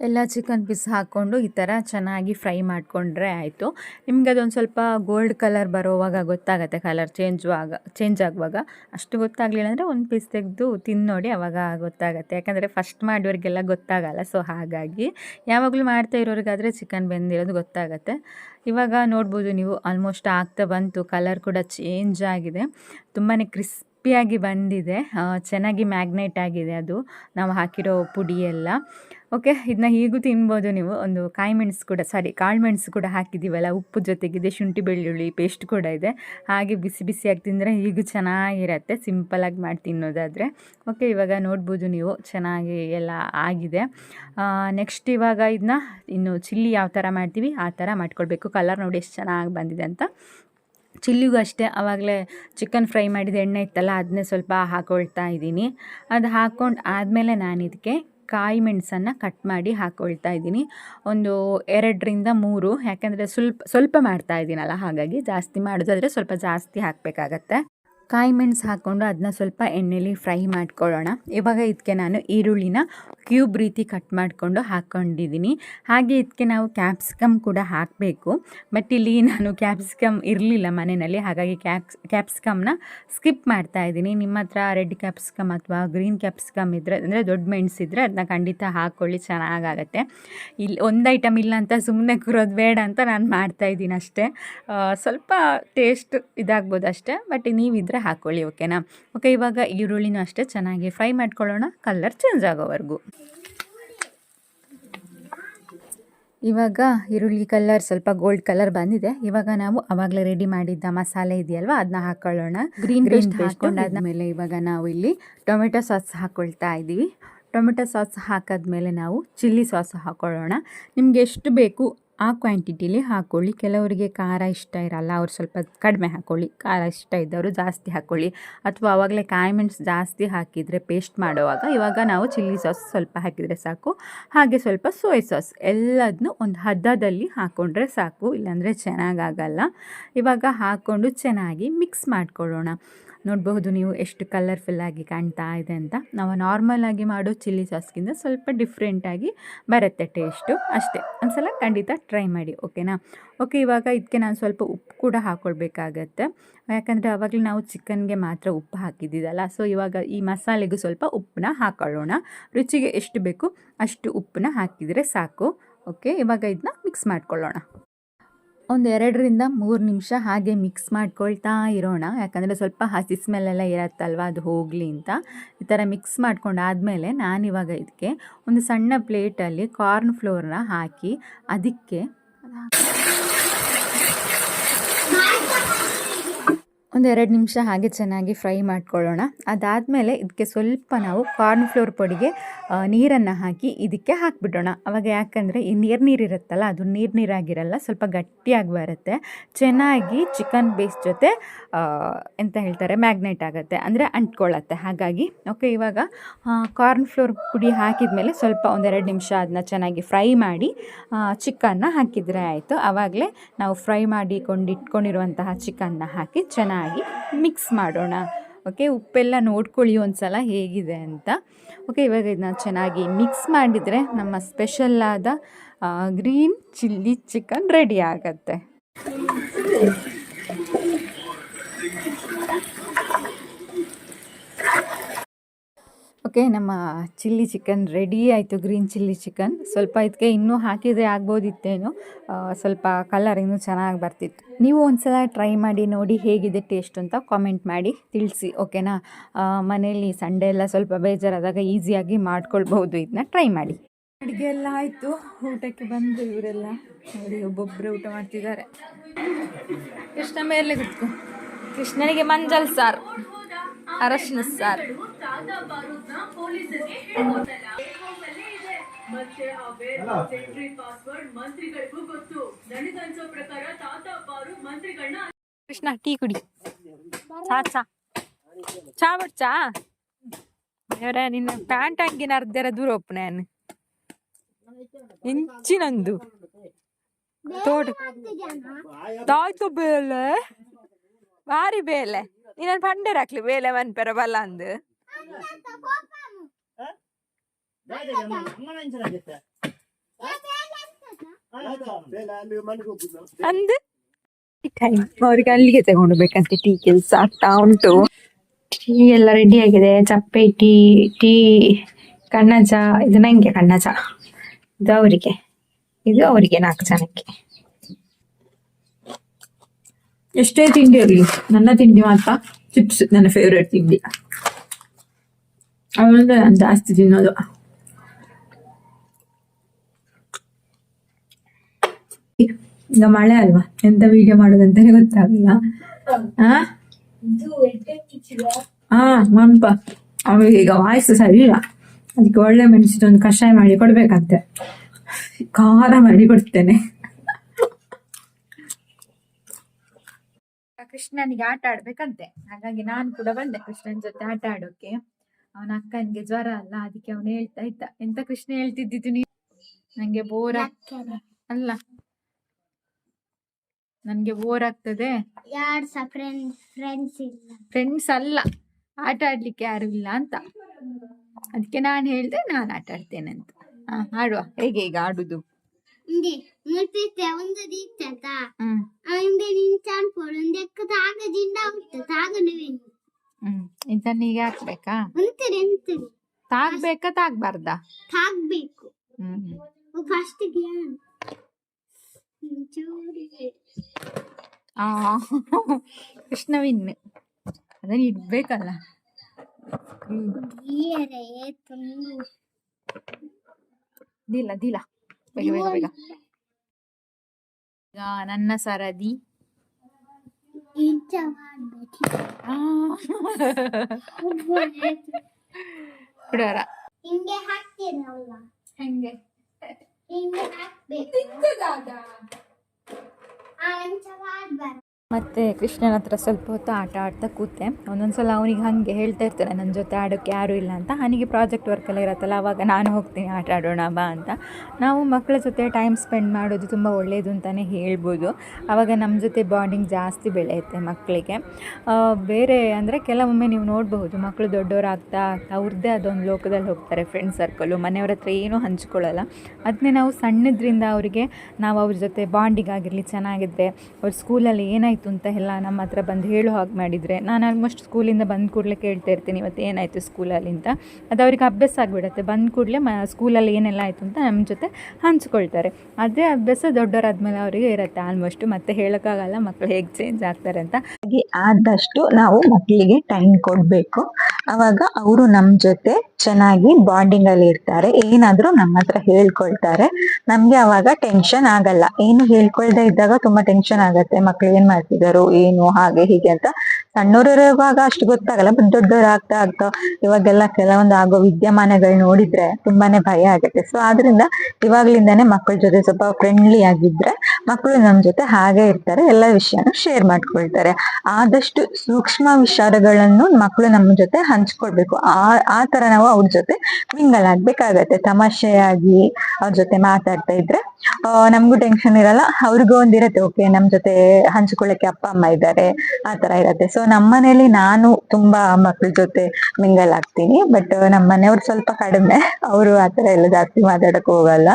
ಎಲ್ಲ ಚಿಕನ್ ಪೀಸ್ ಹಾಕ್ಕೊಂಡು ಈ ಥರ ಚೆನ್ನಾಗಿ ಫ್ರೈ ಮಾಡಿಕೊಂಡ್ರೆ ಆಯಿತು. ನಿಮ್ಗೆ ಅದೊಂದು ಸ್ವಲ್ಪ ಗೋಲ್ಡ್ ಕಲರ್ ಬರೋವಾಗ ಗೊತ್ತಾಗುತ್ತೆ ಕಲರ್ ಚೇಂಜ್ ಆಗ ಚೇಂಜ್ ಆಗುವಾಗ. ಅಷ್ಟು ಗೊತ್ತಾಗಲಿಲ್ಲ ಅಂದರೆ ಒಂದು ಪೀಸ್ ತೆಗೆದು ತಿಂದು ನೋಡಿ ಅವಾಗ ಗೊತ್ತಾಗುತ್ತೆ. ಯಾಕಂದರೆ ಫಸ್ಟ್ ಮಾಡೋರಿಗೆಲ್ಲ ಗೊತ್ತಾಗಲ್ಲ ಸೊ ಹಾಗಾಗಿ ಯಾವಾಗಲೂ ಮಾಡ್ತಾ ಇರೋರಿಗಾದರೆ ಚಿಕನ್ ಬೆಂದಿರೋದು ಗೊತ್ತಾಗುತ್ತೆ. ಇವಾಗ ನೋಡ್ಬೋದು ನೀವು ಆಲ್ಮೋಸ್ಟ್ ಆಗ್ತಾ ಬಂತು ಕಲರ್ ಕೂಡ ಚೇಂಜ್ ಆಗಿದೆ. ತುಂಬಾ ಕ್ರಿಸ್ಪಿಯಾಗಿ ಬಂದಿದೆ. ಚೆನ್ನಾಗಿ ಮ್ಯಾಗ್ನೇಟ್ ಆಗಿದೆ ಅದು. ನಾವು ಹಾಕಿರೋ ಪುಡಿ ಎಲ್ಲ ಓಕೆ ಇದನ್ನ ಹೀಗೂ ತಿನ್ಬೋದು ನೀವು? ಒಂದು ಕಾಯಿ ಮೆಣಸು ಕೂಡ ಸಾರಿ ಕಾಳು ಮೆಣಸು ಕೂಡ ಹಾಕಿದ್ದೀವಲ್ಲ ಉಪ್ಪು ಜೊತೆಗಿದೆ ಶುಂಠಿ, ಬೆಳ್ಳುಳ್ಳಿ ಪೇಸ್ಟ್ ಕೂಡ ಇದೆ. ಹಾಗೆ ಬಿಸಿ ಬಿಸಿಯಾಗಿ ತಿಂದರೆ ಹೀಗೂ ಚೆನ್ನಾಗಿರತ್ತೆ ಸಿಂಪಲಾಗಿ ಮಾಡಿ ತಿನ್ನೋದಾದರೆ. ಓಕೆ, ಇವಾಗ ನೋಡ್ಬೋದು ನೀವು, ಚೆನ್ನಾಗಿ ಎಲ್ಲ ಆಗಿದೆ. ನೆಕ್ಸ್ಟ್ ಇವಾಗ ಇದನ್ನ ಇನ್ನು ಚಿಲ್ಲಿ ಯಾವ ಥರ ಮಾಡ್ತೀವಿ, ಆ ಥರ ಮಾಡ್ಕೊಳ್ಬೇಕು. ಕಲರ್ ನೋಡಿ ಎಷ್ಟು ಚೆನ್ನಾಗಿ ಬಂದಿದೆ ಅಂತ. ಚಿಲ್ಲಿಗೂ ಅಷ್ಟೇ ಆವಾಗಲೇ ಚಿಕನ್ ಫ್ರೈ ಮಾಡಿದ ಎಣ್ಣೆ ಇತ್ತಲ್ಲ ಅದನ್ನೇ ಸ್ವಲ್ಪ ಹಾಕೊಳ್ತಾ ಇದ್ದೀನಿ. ಅದು ಹಾಕ್ಕೊಂಡು ಆದಮೇಲೆ ನಾನು ಇದಕ್ಕೆ ಕಾಯಿ ಮೆಣಸನ್ನು ಕಟ್ ಮಾಡಿ ಹಾಕ್ಕೊಳ್ತಾ ಇದ್ದೀನಿ. ಒಂದು ಎರಡರಿಂದ ಮೂರು, ಯಾಕೆಂದರೆ ಸ್ವಲ್ಪ ಸ್ವಲ್ಪ ಮಾಡ್ತಾ ಇದ್ದೀನಲ್ಲ, ಹಾಗಾಗಿ ಜಾಸ್ತಿ ಮಾಡೋದಾದರೆ ಸ್ವಲ್ಪ ಜಾಸ್ತಿ ಹಾಕಬೇಕಾಗತ್ತೆ. ಕಾಯಿ ಮೆಣಸು ಹಾಕ್ಕೊಂಡು ಅದನ್ನ ಸ್ವಲ್ಪ ಎಣ್ಣೆಲಿ ಫ್ರೈ ಮಾಡ್ಕೊಳ್ಳೋಣ. ಇವಾಗ ಇದಕ್ಕೆ ನಾನು ಈರುಳ್ಳಿನ ಕ್ಯೂಬ್ ರೀತಿ ಕಟ್ ಮಾಡಿಕೊಂಡು ಹಾಕ್ಕೊಂಡಿದ್ದೀನಿ ಹಾಗೆ ಇದಕ್ಕೆ ನಾವು ಕ್ಯಾಪ್ಸಿಕಮ್ ಕೂಡ ಹಾಕಬೇಕು. ಬಟ್ ಇಲ್ಲಿ ನಾನು ಕ್ಯಾಪ್ಸಿಕಮ್ ಇರಲಿಲ್ಲ ಮನೆಯಲ್ಲಿ, ಹಾಗಾಗಿ ಕ್ಯಾಪ್ಸ್, ಕ್ಯಾಪ್ಸಿಕಮ್ನ ಸ್ಕಿಪ್ ಮಾಡ್ತಾ ಇದ್ದೀನಿ. ನಿಮ್ಮ ಹತ್ರ ರೆಡ್ ಕ್ಯಾಪ್ಸಿಕಮ್ ಅಥವಾ ಗ್ರೀನ್ ಕ್ಯಾಪ್ಸಿಕಮ್ ಇದ್ದರೆ ಅಂದರೆ ದೊಡ್ಡ ಮೆಣಸಿದ್ರೆ ಅದನ್ನ ಖಂಡಿತ ಹಾಕ್ಕೊಳ್ಳಿ ಚೆನ್ನಾಗಾಗತ್ತೆ. ಇಲ್ಲಿ ಒಂದು ಐಟಮ್ ಇಲ್ಲ ಅಂತ ಸುಮ್ಮನೆ ಕೂರೋದು ಬೇಡ ಅಂತ ನಾನು ಮಾಡ್ತಾ ಇದ್ದೀನಿ ಅಷ್ಟೇ. ಸ್ವಲ್ಪ ಟೇಸ್ಟ್ ಇದಾಗ್ಬೋದು ಅಷ್ಟೇ, ಬಟ್ ನೀವಿದ್ರೆ ಹಾಕ್ಕೊಳ್ಳಿ ಓಕೆನಾ? ಓಕೆ, ಇವಾಗ ಈರುಳ್ಳಿನೂ ಅಷ್ಟೇ ಚೆನ್ನಾಗಿ ಫ್ರೈ ಮಾಡ್ಕೊಳ್ಳೋಣ. ಕಲರ್ ಚೇಂಜ್ ಆಗೋವರೆಗೂ. ಇವಾಗ ಈರುಳ್ಳಿ ಕಲರ್ ಸ್ವಲ್ಪ ಗೋಲ್ಡ್ ಕಲರ್ ಬಂದಿದೆ. ಇವಾಗ ನಾವು ಅವಾಗಲೇ ರೆಡಿ ಮಾಡಿದ್ದ ಮಸಾಲೆ ಇದೆಯಲ್ವಾ? ಅದನ್ನ ಹಾಕೊಳ್ಳೋಣ. ಗ್ರೀನ್ ಪೇಸ್ಟ್ ಹಾಕೊಂಡಾದ್ಮೇಲೆ ಇವಾಗ ನಾವು ಇಲ್ಲಿ ಟೊಮೆಟೊ ಸಾಸ್ ಹಾಕೊಳ್ತಾ ಇದ್ದೀವಿ. ಟೊಮೆಟೊ ಸಾಸ್ ಹಾಕಾದ್ಮೇಲೆ ನಾವು ಚಿಲ್ಲಿ ಸಾಸ್ ಹಾಕೊಳ್ಳೋಣ. ನಿಮ್ಗೆ ಎಷ್ಟು ಬೇಕು ಆ ಕ್ವಾಂಟಿಟಿಲಿ ಹಾಕ್ಕೊಳ್ಳಿ ಕೆಲವರಿಗೆ ಖಾರ ಇಷ್ಟ ಇರಲ್ಲ. ಅವ್ರು ಸ್ವಲ್ಪ ಕಡಿಮೆ ಹಾಕ್ಕೊಳ್ಳಿ ಖಾರ ಇಷ್ಟ ಇದ್ದವರು ಜಾಸ್ತಿ ಹಾಕ್ಕೊಳ್ಳಿ ಅಥವಾ ಆವಾಗಲೇ ಕಾಯಿ ಜಾಸ್ತಿ ಹಾಕಿದರೆ ಪೇಸ್ಟ್ ಮಾಡುವಾಗ ಇವಾಗ ನಾವು ಚಿಲ್ಲಿ ಸಾಸ್ ಸ್ವಲ್ಪ ಹಾಕಿದರೆ ಸಾಕು. ಹಾಗೆ ಸ್ವಲ್ಪ ಸೋಯ್ ಸಾಸ್ ಎಲ್ಲದನ್ನೂ ಒಂದು ಹದದಲ್ಲಿ ಹಾಕ್ಕೊಂಡ್ರೆ ಸಾಕು. ಇಲ್ಲಾಂದರೆ ಚೆನ್ನಾಗಾಗಲ್ಲ ಇವಾಗ ಹಾಕ್ಕೊಂಡು ಚೆನ್ನಾಗಿ ಮಿಕ್ಸ್ ಮಾಡ್ಕೊಳ್ಳೋಣ. ನೋಡಬಹುದು ನೀವು ಎಷ್ಟು ಕಲರ್ಫುಲ್ಲಾಗಿ ಕಾಣ್ತಾ ಇದೆ ಅಂತ. ನಾವು ನಾರ್ಮಲಾಗಿ ಮಾಡೋ ಚಿಲ್ಲಿ ಸಾಸ್ಗಿಂತ ಸ್ವಲ್ಪ ಡಿಫ್ರೆಂಟಾಗಿ ಬರುತ್ತೆ ಟೇಸ್ಟು ಅಷ್ಟೇ. ಒಂದ್ಸಲ ಖಂಡಿತ ಟ್ರೈ ಮಾಡಿ ಓಕೆನಾ ಓಕೆ ಇವಾಗ ಇದಕ್ಕೆ ನಾನು ಸ್ವಲ್ಪ ಉಪ್ಪು ಕೂಡ ಹಾಕ್ಕೊಳ್ಬೇಕಾಗತ್ತೆ ಯಾಕಂದರೆ ಆವಾಗಲೇ ನಾವು ಚಿಕನ್ಗೆ ಮಾತ್ರ ಉಪ್ಪು ಹಾಕಿದ್ದಿದ್ದಲ್ಲ ಸೊ ಇವಾಗ ಈ ಮಸಾಲೆಗೂ ಸ್ವಲ್ಪ ಉಪ್ಪನ್ನ ಹಾಕೊಳ್ಳೋಣ. ರುಚಿಗೆ ಎಷ್ಟು ಬೇಕು ಅಷ್ಟು ಉಪ್ಪನ್ನ ಹಾಕಿದರೆ ಸಾಕು ಓಕೆ ಇವಾಗ ಇದನ್ನ ಮಿಕ್ಸ್ ಮಾಡ್ಕೊಳ್ಳೋಣ. ಒಂದು ಎರಡರಿಂದ ಮೂರು ನಿಮಿಷ ಹಾಗೆ ಮಿಕ್ಸ್ ಮಾಡ್ಕೊಳ್ತಾ ಇರೋಣ. ಯಾಕಂದರೆ ಸ್ವಲ್ಪ ಹಸಿ ಸ್ಮೆಲ್ಲೆಲ್ಲ ಇರತ್ತಲ್ವ, ಅದು ಹೋಗಲಿ ಅಂತ. ಈ ಥರ ಮಿಕ್ಸ್ ಮಾಡ್ಕೊಂಡಾದಮೇಲೆ ನಾನಿವಾಗ ಇದಕ್ಕೆ ಒಂದು ಸಣ್ಣ ಪ್ಲೇಟಲ್ಲಿ ಕಾರ್ನ್ ಫ್ಲೋರ್ನ ಹಾಕಿ, ಅದಕ್ಕೆ ಒಂದು ಎರಡು ನಿಮಿಷ ಹಾಗೆ ಚೆನ್ನಾಗಿ ಫ್ರೈ ಮಾಡ್ಕೊಳ್ಳೋಣ. ಅದಾದಮೇಲೆ ಇದಕ್ಕೆ ಸ್ವಲ್ಪ ನಾವು ಕಾರ್ನ್ ಫ್ಲೋರ್ ಪೊಡಿಗೆ ನೀರನ್ನು ಹಾಕಿ ಇದಕ್ಕೆ ಹಾಕಿಬಿಡೋಣ. ಅವಾಗ ಯಾಕಂದರೆ ಈ ನೀರು ನೀರಿರುತ್ತಲ್ಲ ಅದು ನೀರು ನೀರಾಗಿರಲ್ಲ, ಸ್ವಲ್ಪ ಗಟ್ಟಿಯಾಗಿ ಬರುತ್ತೆ. ಚೆನ್ನಾಗಿ ಚಿಕನ್ ಬೇಸ್ ಜೊತೆ ಎಂತ ಹೇಳ್ತಾರೆ ಮ್ಯಾಗ್ನೇಟ್ ಆಗುತ್ತೆ. ಅಂದರೆ ಅಂಟ್ಕೊಳ್ಳುತ್ತೆ. ಹಾಗಾಗಿ ಓಕೆ ಇವಾಗ ಕಾರ್ನ್ ಫ್ಲೋರ್ ಪುಡಿ ಹಾಕಿದ ಮೇಲೆ ಸ್ವಲ್ಪ ಒಂದೆರಡು ನಿಮಿಷ ಅದನ್ನ ಚೆನ್ನಾಗಿ ಫ್ರೈ ಮಾಡಿ ಚಿಕನ್ನ ಹಾಕಿದರೆ ಆಯಿತು. ಆವಾಗಲೇ ನಾವು ಫ್ರೈ ಮಾಡಿಕೊಂಡು ಇಟ್ಕೊಂಡಿರುವಂತಹ ಚಿಕನ್ನ ಹಾಕಿ ಚೆನ್ನಾಗಿ ಮಿಕ್ಸ್ ಮಾಡೋಣ. ಓಕೆ ಉಪ್ಪೆಲ್ಲ ನೋಡ್ಕೊಳ್ಳಿ ಒಂದು ಸಲ ಹೇಗಿದೆ ಅಂತ. ಓಕೆ ಇವಾಗ ಇದನ್ನ ಚೆನ್ನಾಗಿ ಮಿಕ್ಸ್ ಮಾಡಿದರೆ ನಮ್ಮ ಸ್ಪೆಷಲ್ ಆದ ಗ್ರೀನ್ ಚಿಲ್ಲಿ ಚಿಕನ್ ರೆಡಿ ಆಗತ್ತೆ. ಓಕೆ ನಮ್ಮ ಚಿಲ್ಲಿ ಚಿಕನ್ ರೆಡಿ ಆಯಿತು, ಗ್ರೀನ್ ಚಿಲ್ಲಿ ಚಿಕನ್. ಸ್ವಲ್ಪ ಇದಕ್ಕೆ ಇನ್ನೂ ಹಾಕಿದರೆ ಆಗ್ಬೋದಿತ್ತೇನೋ ಸ್ವಲ್ಪ ಕಲರ್ ಇನ್ನೂ ಚೆನ್ನಾಗಿ ಬರ್ತಿತ್ತು. ನೀವು ಒಂದ್ಸಲ ಟ್ರೈ ಮಾಡಿ, ನೋಡಿ ಹೇಗಿದೆ ಟೇಸ್ಟ್ ಅಂತ ಕಾಮೆಂಟ್ ಮಾಡಿ ತಿಳಿಸಿ, ಓಕೆನಾ? ಮನೆಯಲ್ಲಿ ಸಂಡೇ ಎಲ್ಲ ಸ್ವಲ್ಪ ಬೇಜಾರಾದಾಗ ಈಸಿಯಾಗಿ ಮಾಡ್ಕೊಳ್ಬಹುದು ಇದನ್ನ ಟ್ರೈ ಮಾಡಿ. ಅಡುಗೆ ಎಲ್ಲ ಆಯಿತು, ಊಟಕ್ಕೆ ಬಂದು ಇವರೆಲ್ಲ ನೋಡಿ ಒಬ್ಬೊಬ್ಬರು ಊಟ ಮಾಡ್ತಿದ್ದಾರೆ. ಕೃಷ್ಣ ಮೇಲೆ ಕೃಷ್ಣನಿಗೆ ಮಂಜಲ್ ಸಾರು ಅರಶಿನ ಸಾರ್. ಕೃಷ್ಣ ಟೀ ಕುಡಿ. ಚಾ ಚಾ. ಚಾ ಬಡ್ಚಾ ದೇವರೇ ನಿನ್ನ ಪ್ಯಾಂಟ್ ಹಂಗಿನ ಅರ್ಧರ ದೂರ ಒಪ್ಪನೆ ನಾನು. ಇಂಚಿನೊಂದು. ತೋಡು. ತಾಯ್ತು ಬೇಲೆ. ಬಾರಿ ಬೇಲೆ. ನೀನು ಪಂಡೆ ರಾಕ್ಲಿ ಬೇಲೆ ಮನ್ಪೆರ ಬಲ್ಲ ಅಂದು ಅಂದು ಟೈಮ್ ಅವ್ರಿಗೆ ಅಲ್ಲಿಗೆ ತಗೊಂಡ್ಬೇಕಂತೆ ಟೀ ಕೆಲಸ ಆಗ್ತಾ ಉಂಟು. ಟೀ ಎಲ್ಲ ರೆಡಿ ಆಗಿದೆ. ಚಪ್ಪೆ ಟೀ ಟೀ ಕಣ್ಣಜ ಇದು ನಂಗೆ ಕಣ್ಣಜ ಇದು ಅವರಿಗೆ. ಇದು ಅವರಿಗೆ ನಾಲ್ಕು ಜನಕ್ಕೆ. ಎಷ್ಟೇ ತಿಂಡಿ ಇರಲಿ, ನನ್ನ ತಿಂಡಿ ಮಾತ್ರ ಚಿಪ್ಸ್ ನನ್ನ ಫೇವ್ರೇಟ್ ತಿಂಡಿ. ಅವಂದ್ರೆ ನಾನು ಜಾಸ್ತಿ ತಿನ್ನೋದು. ಈಗ ಮಳೆ ಅಲ್ವಾ? ಎಂತ ವಿಡಿಯೋ ಮಾಡೋದಂತಾನೆ ಗೊತ್ತಾಗಲ್ಲ ಹಾ ಮಂಪ. ಅವಳಿಗೆ ಈಗ ವಾಯ್ಸ್ ಸರಿ ಇಲ್ಲ. ಅದಕ್ಕೆ ಒಳ್ಳೆ ಮೆಣಸಿನ ಒಂದು ಕಷಾಯ ಮಾಡಿ ಕೊಡ್ಬೇಕಂತೆ. ಖಾರ ಮಾಡಿ ಕೊಡ್ತೇನೆ. ಕೃಷ್ಣನಿಗೆ ಆಟ ಆಡ್ಬೇಕಂತೆ. ಹಾಗಾಗಿ ನಾನು ಕೂಡ ಬಂದೆ ಕೃಷ್ಣನ್ ಜೊತೆ ಆಟ ಆಡೋಕೆ. ಅವನ ಅಕ್ಕನಿಗೆ ಜ್ವರ ಅಲ್ಲ ಅದಕ್ಕೆ ಅವನು ಹೇಳ್ತಾ ಇದ್ದ. ಎಂತ ಕೃಷ್ಣ ಹೇಳ್ತಿದ್ದಿದ್ದು ನೀ ನಂಗೆ ಬೋರ್ ಅಲ್ಲ. ನನ್ಗೆ ಬೋರ್ ಆಗ್ತದೆ. ಫ್ರೆಂಡ್ಸ್ ಅಲ್ಲ. ಆಟ ಆಡ್ಲಿಕ್ಕೆ ಯಾರು ಇಲ್ಲ ಅಂತ. ಅದಕ್ಕೆ ನಾನು ಹೇಳ್ದೆ ನಾನು ಆಟ ಆಡ್ತೇನೆ ಅಂತ. ಹಾ ಆಡುವ. ಹೇಗೆ ಈಗ ಆಡುದು? ಇಂದೆ ಮುಟ್ಟಿತ್ತೆ ಒಂದು ದೀಕ್ಷತ ಹ್ಮ್ ಇಂದೆ ನಿಂಚಾನ್ ಪೋಡು ಇಂದೆ ತಾಗದಿಂದ ಉಂಟು ತಾಗನು ಹ್ಮ್ ಇದನ್ನ ಈಗ ಹಾಕ್ಬೇಕಾ ಉಂತರಿ ಉಂತರಿ ತಾಗ್ಬೇಕಾ ತಾಗ್ಬಾರ್ದಾ ತಾಗ್ಬೇಕು ಫಸ್ಟ್ ಜ್ಞಾನ ಆ ಕೃಷ್ಣವಿನ್ ಅದನ್ನ ಇಡ್ಬೇಕಲ್ಲ ಹ್ಮ್ ದಿಲ್ಲ ದಿಲ್ಲ ಬೇಗ ಬೇಗ ಬೇಗ. ಈಗ ನನ್ನ ಸರದಿ. ಬಿಡೋರ ಹಿಂಗೆ ಹಾಕ್ತೀರಲ್ಲ? ಹೆಂಗೆ? ಹಿಂಗೆ ಹಾಕ್ಬೇಕು. ಮಾಡ್ಬಾರ್ದು ಮತ್ತು ಕೃಷ್ಣನ ಹತ್ರ ಸ್ವಲ್ಪ ಹೊತ್ತು ಆಟ ಆಡ್ತಾ ಕೂತೆ. ಒಂದೊಂದ್ಸಲ ಅವನಿಗೆ ಹಾಗೆ ಹೇಳ್ತಾ ಇರ್ತಾರೆ ನನ್ನ ಜೊತೆ ಆಡೋಕ್ಕೆ ಯಾರೂ ಇಲ್ಲ ಅಂತ. ಅವನಿಗೆ ಪ್ರಾಜೆಕ್ಟ್ ವರ್ಕೆಲ್ಲ ಇರತ್ತಲ್ಲ, ಅವಾಗ ನಾನು ಹೋಗ್ತೀನಿ, ಆಟ ಆಡೋಣ ಬಾ ಅಂತ. ನಾವು ಮಕ್ಕಳ ಜೊತೆ ಟೈಮ್ ಸ್ಪೆಂಡ್ ಮಾಡೋದು ತುಂಬ ಒಳ್ಳೆಯದು ಅಂತಲೇ ಹೇಳ್ಬೋದು. ಆವಾಗ ನಮ್ಮ ಜೊತೆ ಬಾಂಡಿಂಗ್ ಜಾಸ್ತಿ ಬೆಳೆಯುತ್ತೆ ಮಕ್ಕಳಿಗೆ ಬೇರೆ ಅಂದರೆ ಕೆಲವೊಮ್ಮೆ ನೀವು ನೋಡಬಹುದು ಮಕ್ಕಳು ದೊಡ್ಡವರಾಗ್ತಾ ಆಗ್ತಾ ಅವ್ರದ್ದೇ ಅದೊಂದು ಲೋಕದಲ್ಲಿ ಹೋಗ್ತಾರೆ ಫ್ರೆಂಡ್ ಸರ್ಕಲ್ಲು ಮನೆಯವ್ರ ಹತ್ರ ಏನೂ ಹಂಚ್ಕೊಳ್ಳಲ್ಲ. ಅದನ್ನೇ ನಾವು ಸಣ್ಣದ್ರಿಂದ ಅವರಿಗೆ ನಾವು ಅವ್ರ ಜೊತೆ ಬಾಂಡಿಂಗ್ ಆಗಿರಲಿ ಚೆನ್ನಾಗಿದ್ದರೆ ಅವ್ರ ಸ್ಕೂಲಲ್ಲಿ ಏನಾಯಿತು ಅಂತ ಎಲ್ಲ ನಮ್ಮ ಹತ್ರ ಬಂದು ಹೇಳೋ ಹಾಗೆ ಮಾಡಿದರೆ. ನಾನು ಆಲ್ಮೋಸ್ಟ್ ಸ್ಕೂಲಿಂದ ಬಂದ ಕೂಡಲೇ ಕೇಳ್ತಾ ಇರ್ತೀನಿ, ಇವತ್ತು ಏನಾಯಿತು ಸ್ಕೂಲಲ್ಲಿ ಅಂತ. ಅದು ಅವ್ರಿಗೆ ಅಭ್ಯಾಸ ಆಗಿಬಿಡುತ್ತೆ. ಬಂದ ಕೂಡಲೇ ಮ ಸ್ಕೂಲಲ್ಲಿ ಏನೆಲ್ಲ ಆಯಿತು ಅಂತ ನಮ್ಮ ಜೊತೆ ಹಂಚ್ಕೊಳ್ತಾರೆ. ಅದೇ ಅಭ್ಯಾಸ ದೊಡ್ಡವರಾದ್ಮೇಲೆ ಅವರಿಗೆ ಇರುತ್ತೆ ಆಲ್ಮೋಸ್ಟ್ ಮತ್ತೆ ಹೇಳೋಕ್ಕಾಗಲ್ಲ ಮಕ್ಕಳು ಹೇಗೆ ಚೇಂಜ್ ಆಗ್ತಾರೆ ಅಂತ. ಹಾಗೆ ಆದಷ್ಟು ನಾವು ಮಕ್ಕಳಿಗೆ ಟೈಮ್ ಕೊಡಬೇಕು. ಅವಾಗ ಅವರು ನಮ್ಮ ಜೊತೆ ಚೆನ್ನಾಗಿ ಬಾಂಡಿಂಗ್ ಅಲ್ಲಿ ಇರ್ತಾರೆ. ಏನಾದ್ರೂ ನಮ್ಮ ಹತ್ರ ಹೇಳ್ಕೊಳ್ತಾರೆ. ನಮ್ಗೆ ಅವಾಗ ಟೆನ್ಷನ್ ಆಗಲ್ಲ. ಏನು ಹೇಳ್ಕೊಳ್ದೆ ಇದ್ದಾಗ ತುಂಬಾ ಟೆನ್ಷನ್ ಆಗತ್ತೆ. ಮಕ್ಳು ಏನ್ ಮಾಡ್ತಿದಾರೋ ಏನು, ಹಾಗೆ, ಹೀಗೆ ಅಂತ. ಸಣ್ಣವರಿರುವಾಗ ಅಷ್ಟು ಗೊತ್ತಾಗಲ್ಲ, ಬಟ್ ದೊಡ್ಡವ್ರು ಆಗ್ತಾ ಆಗ್ತಾ ಇವಾಗೆಲ್ಲ ಕೆಲವೊಂದು ಆಗೋ ವಿದ್ಯಮಾನಗಳು ನೋಡಿದ್ರೆ ತುಂಬಾನೇ ಭಯ ಆಗುತ್ತೆ. ಸೊ ಆದ್ರಿಂದ ಇವಾಗ್ಲಿಂದಾನೆ ಮಕ್ಕಳ ಜೊತೆ ಸ್ವಲ್ಪ ಫ್ರೆಂಡ್ಲಿ ಆಗಿದ್ರೆ ಮಕ್ಕಳು ನಮ್ ಜೊತೆ ಹಾಗೆ ಇರ್ತಾರೆ, ಎಲ್ಲ ವಿಷಯನ ಶೇರ್ ಮಾಡ್ಕೊಳ್ತಾರೆ. ಆದಷ್ಟು ಸೂಕ್ಷ್ಮ ವಿಚಾರಗಳನ್ನು ಮಕ್ಕಳು ನಮ್ಮ ಜೊತೆ ಹಂಚ್ಕೊಳ್ಬೇಕು. ಆ ಆ ತರ ನಾವು ಅವ್ರ ಜೊತೆ ಮಿಂಗಲ್ ಆಗ್ಬೇಕಾಗತ್ತೆ. ತಮಾಷೆಯಾಗಿ ಅವ್ರ ಜೊತೆ ಮಾತಾಡ್ತಾ ಇದ್ರೆ ನಮಗೂ ಟೆನ್ಷನ್ ಇರಲ್ಲ. ಅವ್ರಿಗೂ ಒಂದಿರತ್ತೆ ಓಕೆ ನಮ್ ಜೊತೆ ಹಂಚ್ಕೊಳ್ಳಕ್ಕೆ ಅಪ್ಪ ಅಮ್ಮ ಇದ್ದಾರೆ ಆ ತರ ಇರತ್ತೆ. ಸೊ ನಮ್ಮನೇಲಿ ನಾನು ತುಂಬಾ ಮಕ್ಳ ಜೊತೆ ಮಿಂಗಲ್ ಆಗ್ತೀನಿ. ಬಟ್ ನಮ್ಮ ಮನೆಯವ್ರು ಸ್ವಲ್ಪ ಕಡಿಮೆ. ಅವರು ಆತರ ಎಲ್ಲ ಜಾಸ್ತಿ ಮಾತಾಡಕ್ ಹೋಗಲ್ಲ.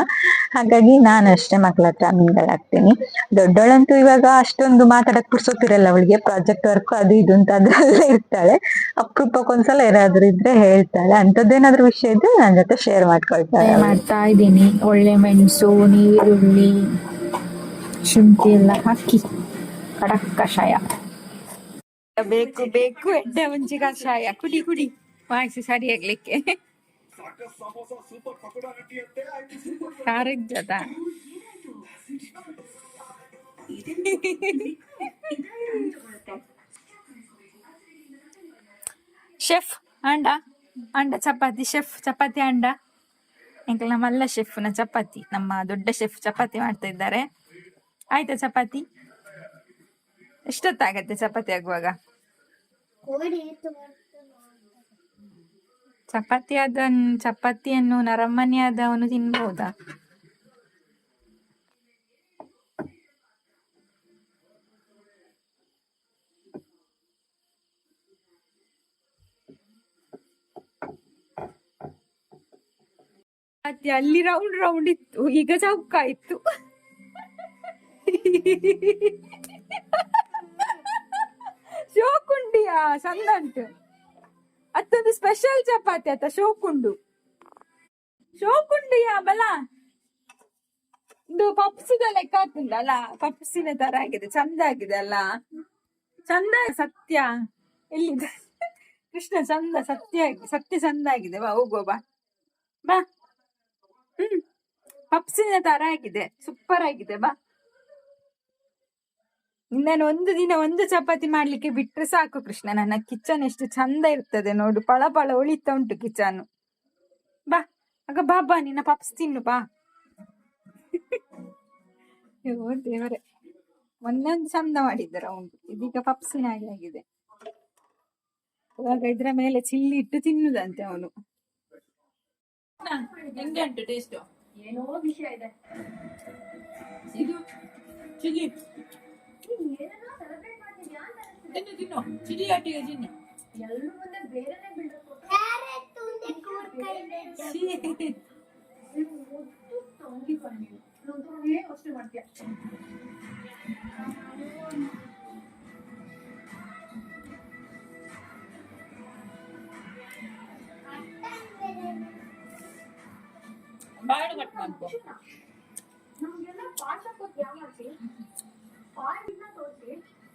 ಹಾಗಾಗಿ ನಾನು ಅಷ್ಟೇ ಮಕ್ಳ ಹತ್ರ ಮಿಂಗಲ್ ಆಗ್ತೀನಿ. ದೊಡ್ಡವಳಂತೂ ಇವಾಗ ಅಷ್ಟೊಂದು ಮಾತಾಡಕ್ ಪುರ್ಸೋತಿರಲ್ಲ ಅವಳಿಗೆ. ಪ್ರಾಜೆಕ್ಟ್ ವರ್ಕ್ ಅದು ಇದು ಅಂತ ಅದ್ರಲ್ಲೇ ಇರ್ತಾಳೆ. ಅಪರೂಪಕ್ಕೊಂದ್ಸಲ ಏನಾದ್ರು ಇದ್ರೆ ಹೇಳ್ತಾಳೆ. ಅಂತದ್ದೇನಾದ್ರೂ ವಿಷಯ ಇದ್ರೆ ನನ್ನ ಜೊತೆ ಶೇರ್ ಮಾಡ್ಕೊಳ್ತಾಳೆ. ಮಾಡ್ತಾ ಇದ್ದೀನಿ. ಒಳ್ಳೆ ಮೆಣಸು ನೀರುಳ್ಳಿ ಶುಂಠಿ ಎಲ್ಲ ಹಾಕಿ. ಕಡಕ್ ಕಷಾಯ ಬೇಕು ಬೇಕು, ಎಡ್ಡೆ ಮುಂಚೆ ಕಷಾಯ. ಕುಡಿ ಕುಡಿ. ವಾಯಿಸಿ ಸರಿಯಾಗ್ಲಿಕ್ಕೆ ಆಗ್ಲಿಕ್ಕೆ. ಶೆಫ್, ಅಂಡ. ಅಂಡ, ಚಪಾತಿ. ಶೆಫ್, ಚಪಾತಿ, ಅಂಡ. ಎಂಕಲ್ ನಮ್ಮಲ್ಲ ಶೆಫ್ನ ಚಪಾತಿ. ನಮ್ಮ ದೊಡ್ಡ ಶೆಫ್ ಚಪಾತಿ ಮಾಡ್ತಾ ಇದ್ದಾರೆ ಆಯ್ತಾ ಚಪಾತಿ? ಎಷ್ಟೊತ್ತಾಗತ್ತೆ ಚಪಾತಿ ಆಗುವಾಗ. ಚಪಾತಿ ಆದ ಚಪಾತಿಯನ್ನು ನರಮ್ಮನೆ ಆದವನು ತಿನ್ಬಹುದಾ? ಮತ್ತೆ ಅಲ್ಲಿ ರೌಂಡ್ ರೌಂಡ್ ಇತ್ತು ಈಗ ಚೌಕ ಇತ್ತು. ಶೋಕುಂಡಿಯಾ ಚಂದ ಉಂಟು ಅತ್ತೊಂದು ಸ್ಪೆಷಲ್ ಚಪಾತಿ ಆತ ಶೋಕುಂಡು. ಶೋಕುಂಡಿಯಾ ಬಲ, ಇದು ಪಪ್ಸಿದ ಲೆಕ್ಕ ಆಗ್ತದಲ್ಲ ಪಪ್ಸಿನ ತರ ಆಗಿದೆ, ಚಂದ ಆಗಿದೆ ಅಲ್ಲ. ಚಂದ, ಸತ್ಯ, ಎಲ್ಲಿದೆ? ಕೃಷ್ಣ, ಚಂದ, ಸತ್ಯ ಸತ್ಯ ಚಂದ ಆಗಿದೆ, ಬಾ ಹೋಗುವ ಬಾ. ಬಾ. ಹ್ಮ್. ಪಪ್ಸಿನ ತರ ಆಗಿದೆ ಸೂಪರ್ ಆಗಿದೆ, ಬಾ. ಇನ್ನೇನು ಒಂದು ದಿನ ಒಂದು ಚಪಾತಿ ಮಾಡ್ಲಿಕ್ಕೆ ಬಿಟ್ರೆ ಸಾಕು ಕೃಷ್ಣ. ನನ್ನ ಕಿಚನ್ ಎಷ್ಟು ಚಂದ ಇರ್ತದೆ ನೋಡು. ಪಳ ಪಳ ಉಳಿತಾ ಉಂಟು ಕಿಚನ್. ಬಾ ಆಗ ಬಾ ಬಾ ನಿನ್ನ ಪಪ್ಸ್ ತಿನ್ನು ಬಾ. ದೇವರೆ ದೇವರೇ. ಒಂದೊಂದು ಚಂದ ಮಾಡಿದ್ದಾರೆ ಅವನು ಇದೀಗ ಪಪ್ಸಿನ ಹಾಗೆ ಆಗಿದೆ. ಇವಾಗ ಇದ್ರ ಮೇಲೆ ಚಿಲ್ಲಿ ಇಟ್ಟು ತಿನ್ನುದಂತೆ ಅವನು. ಹೆಂಗೆ ಉಂಟು ಟೇಸ್ಟ್ ಏನೋ ವಿಷಯ ಇದೆ. ಇದು ಚಿಲ್ಲಿ. ತಿನ್ನು ತಿನ್ನು ಚಿಲ್ಲಿ ಒಟ್ಟಿಗೆ ತಿನ್ನು ಕ್ಯಾರೆಟ್ ಉಂಡೆ ಕೂರ್ಕೈ ಬಾಳೆ ಕಟ್ ಮಾಡ್ಕೊ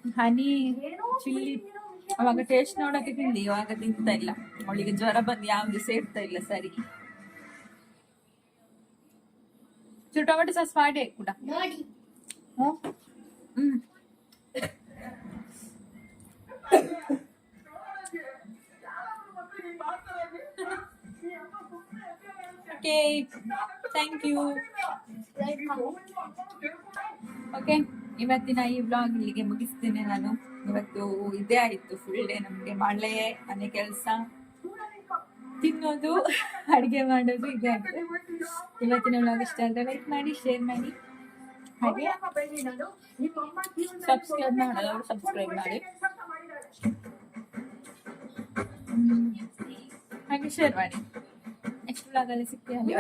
ಹನಿ ಚಿಲ್ಲಿ. ಅವಾಗ ಟೇಸ್ಟ್ ನೋಡಕ್ಕೆ ತಿಂದಿ ಇವಾಗ ತಿಂತಾ ಇಲ್ಲ. ಅವಳಿಗೆ ಜ್ವರ ಬಂದು ಯಾವ್ದು ಸೇರ್ತಾ ಇಲ್ಲ ಸರಿ. ಚೂರು ಟೊಮೆಟೊ ಸಾಸ್ ಮಾಡಿ ಕೂಡ ನೋಡಿ hmm okay thank you okay ಇವತ್ತಿನ ಈ ವ್ಲಾಗ್ ಇಲ್ಲಿಗೆ ಮುಗಿಸ್ತೇನೆ. ನಾನು ಇವತ್ತು ಇದೇ ಆಯ್ತು ಫುಲ್ ಡೇ ನಮ್ಗೆ ಮಳೆ, ಮನೆ ಕೆಲಸ, ತಿನ್ನೋದು, ಅಡಿಗೆ ಮಾಡೋದು ಇದೇ ಆಯ್ತು. ಇವತ್ತಿನ ವ್ಲಾಗ್ ಇಷ್ಟ ಆದ್ರೆ ಲೈಕ್ ಮಾಡಿ ಶೇರ್ ಮಾಡಿ. ಹಾಗೆ ಸಬ್ಸ್ಕ್ರೈಬ್ ಮಾಡೋದು ಸಬ್ಸ್ಕ್ರೈಬ್ ಮಾಡಿ. ಹಾಗೆ ಶೇರ್ ಮಾಡಿ. ನೆಕ್ಸ್ಟ್ ವ್ಲಾಗಲ್ಲಿ ಸಿಗ್ತೀವಿ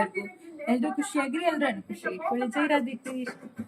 ಎಲ್ಲರೂ ಖುಷಿಯಾಗಿರಿ, ಎಲ್ರೂ ಖುಷಿ ಇಟ್ಕೊಳ್ಳಿ ಜೈರಾದಿತ್ತು ರಾಧಿಕೆ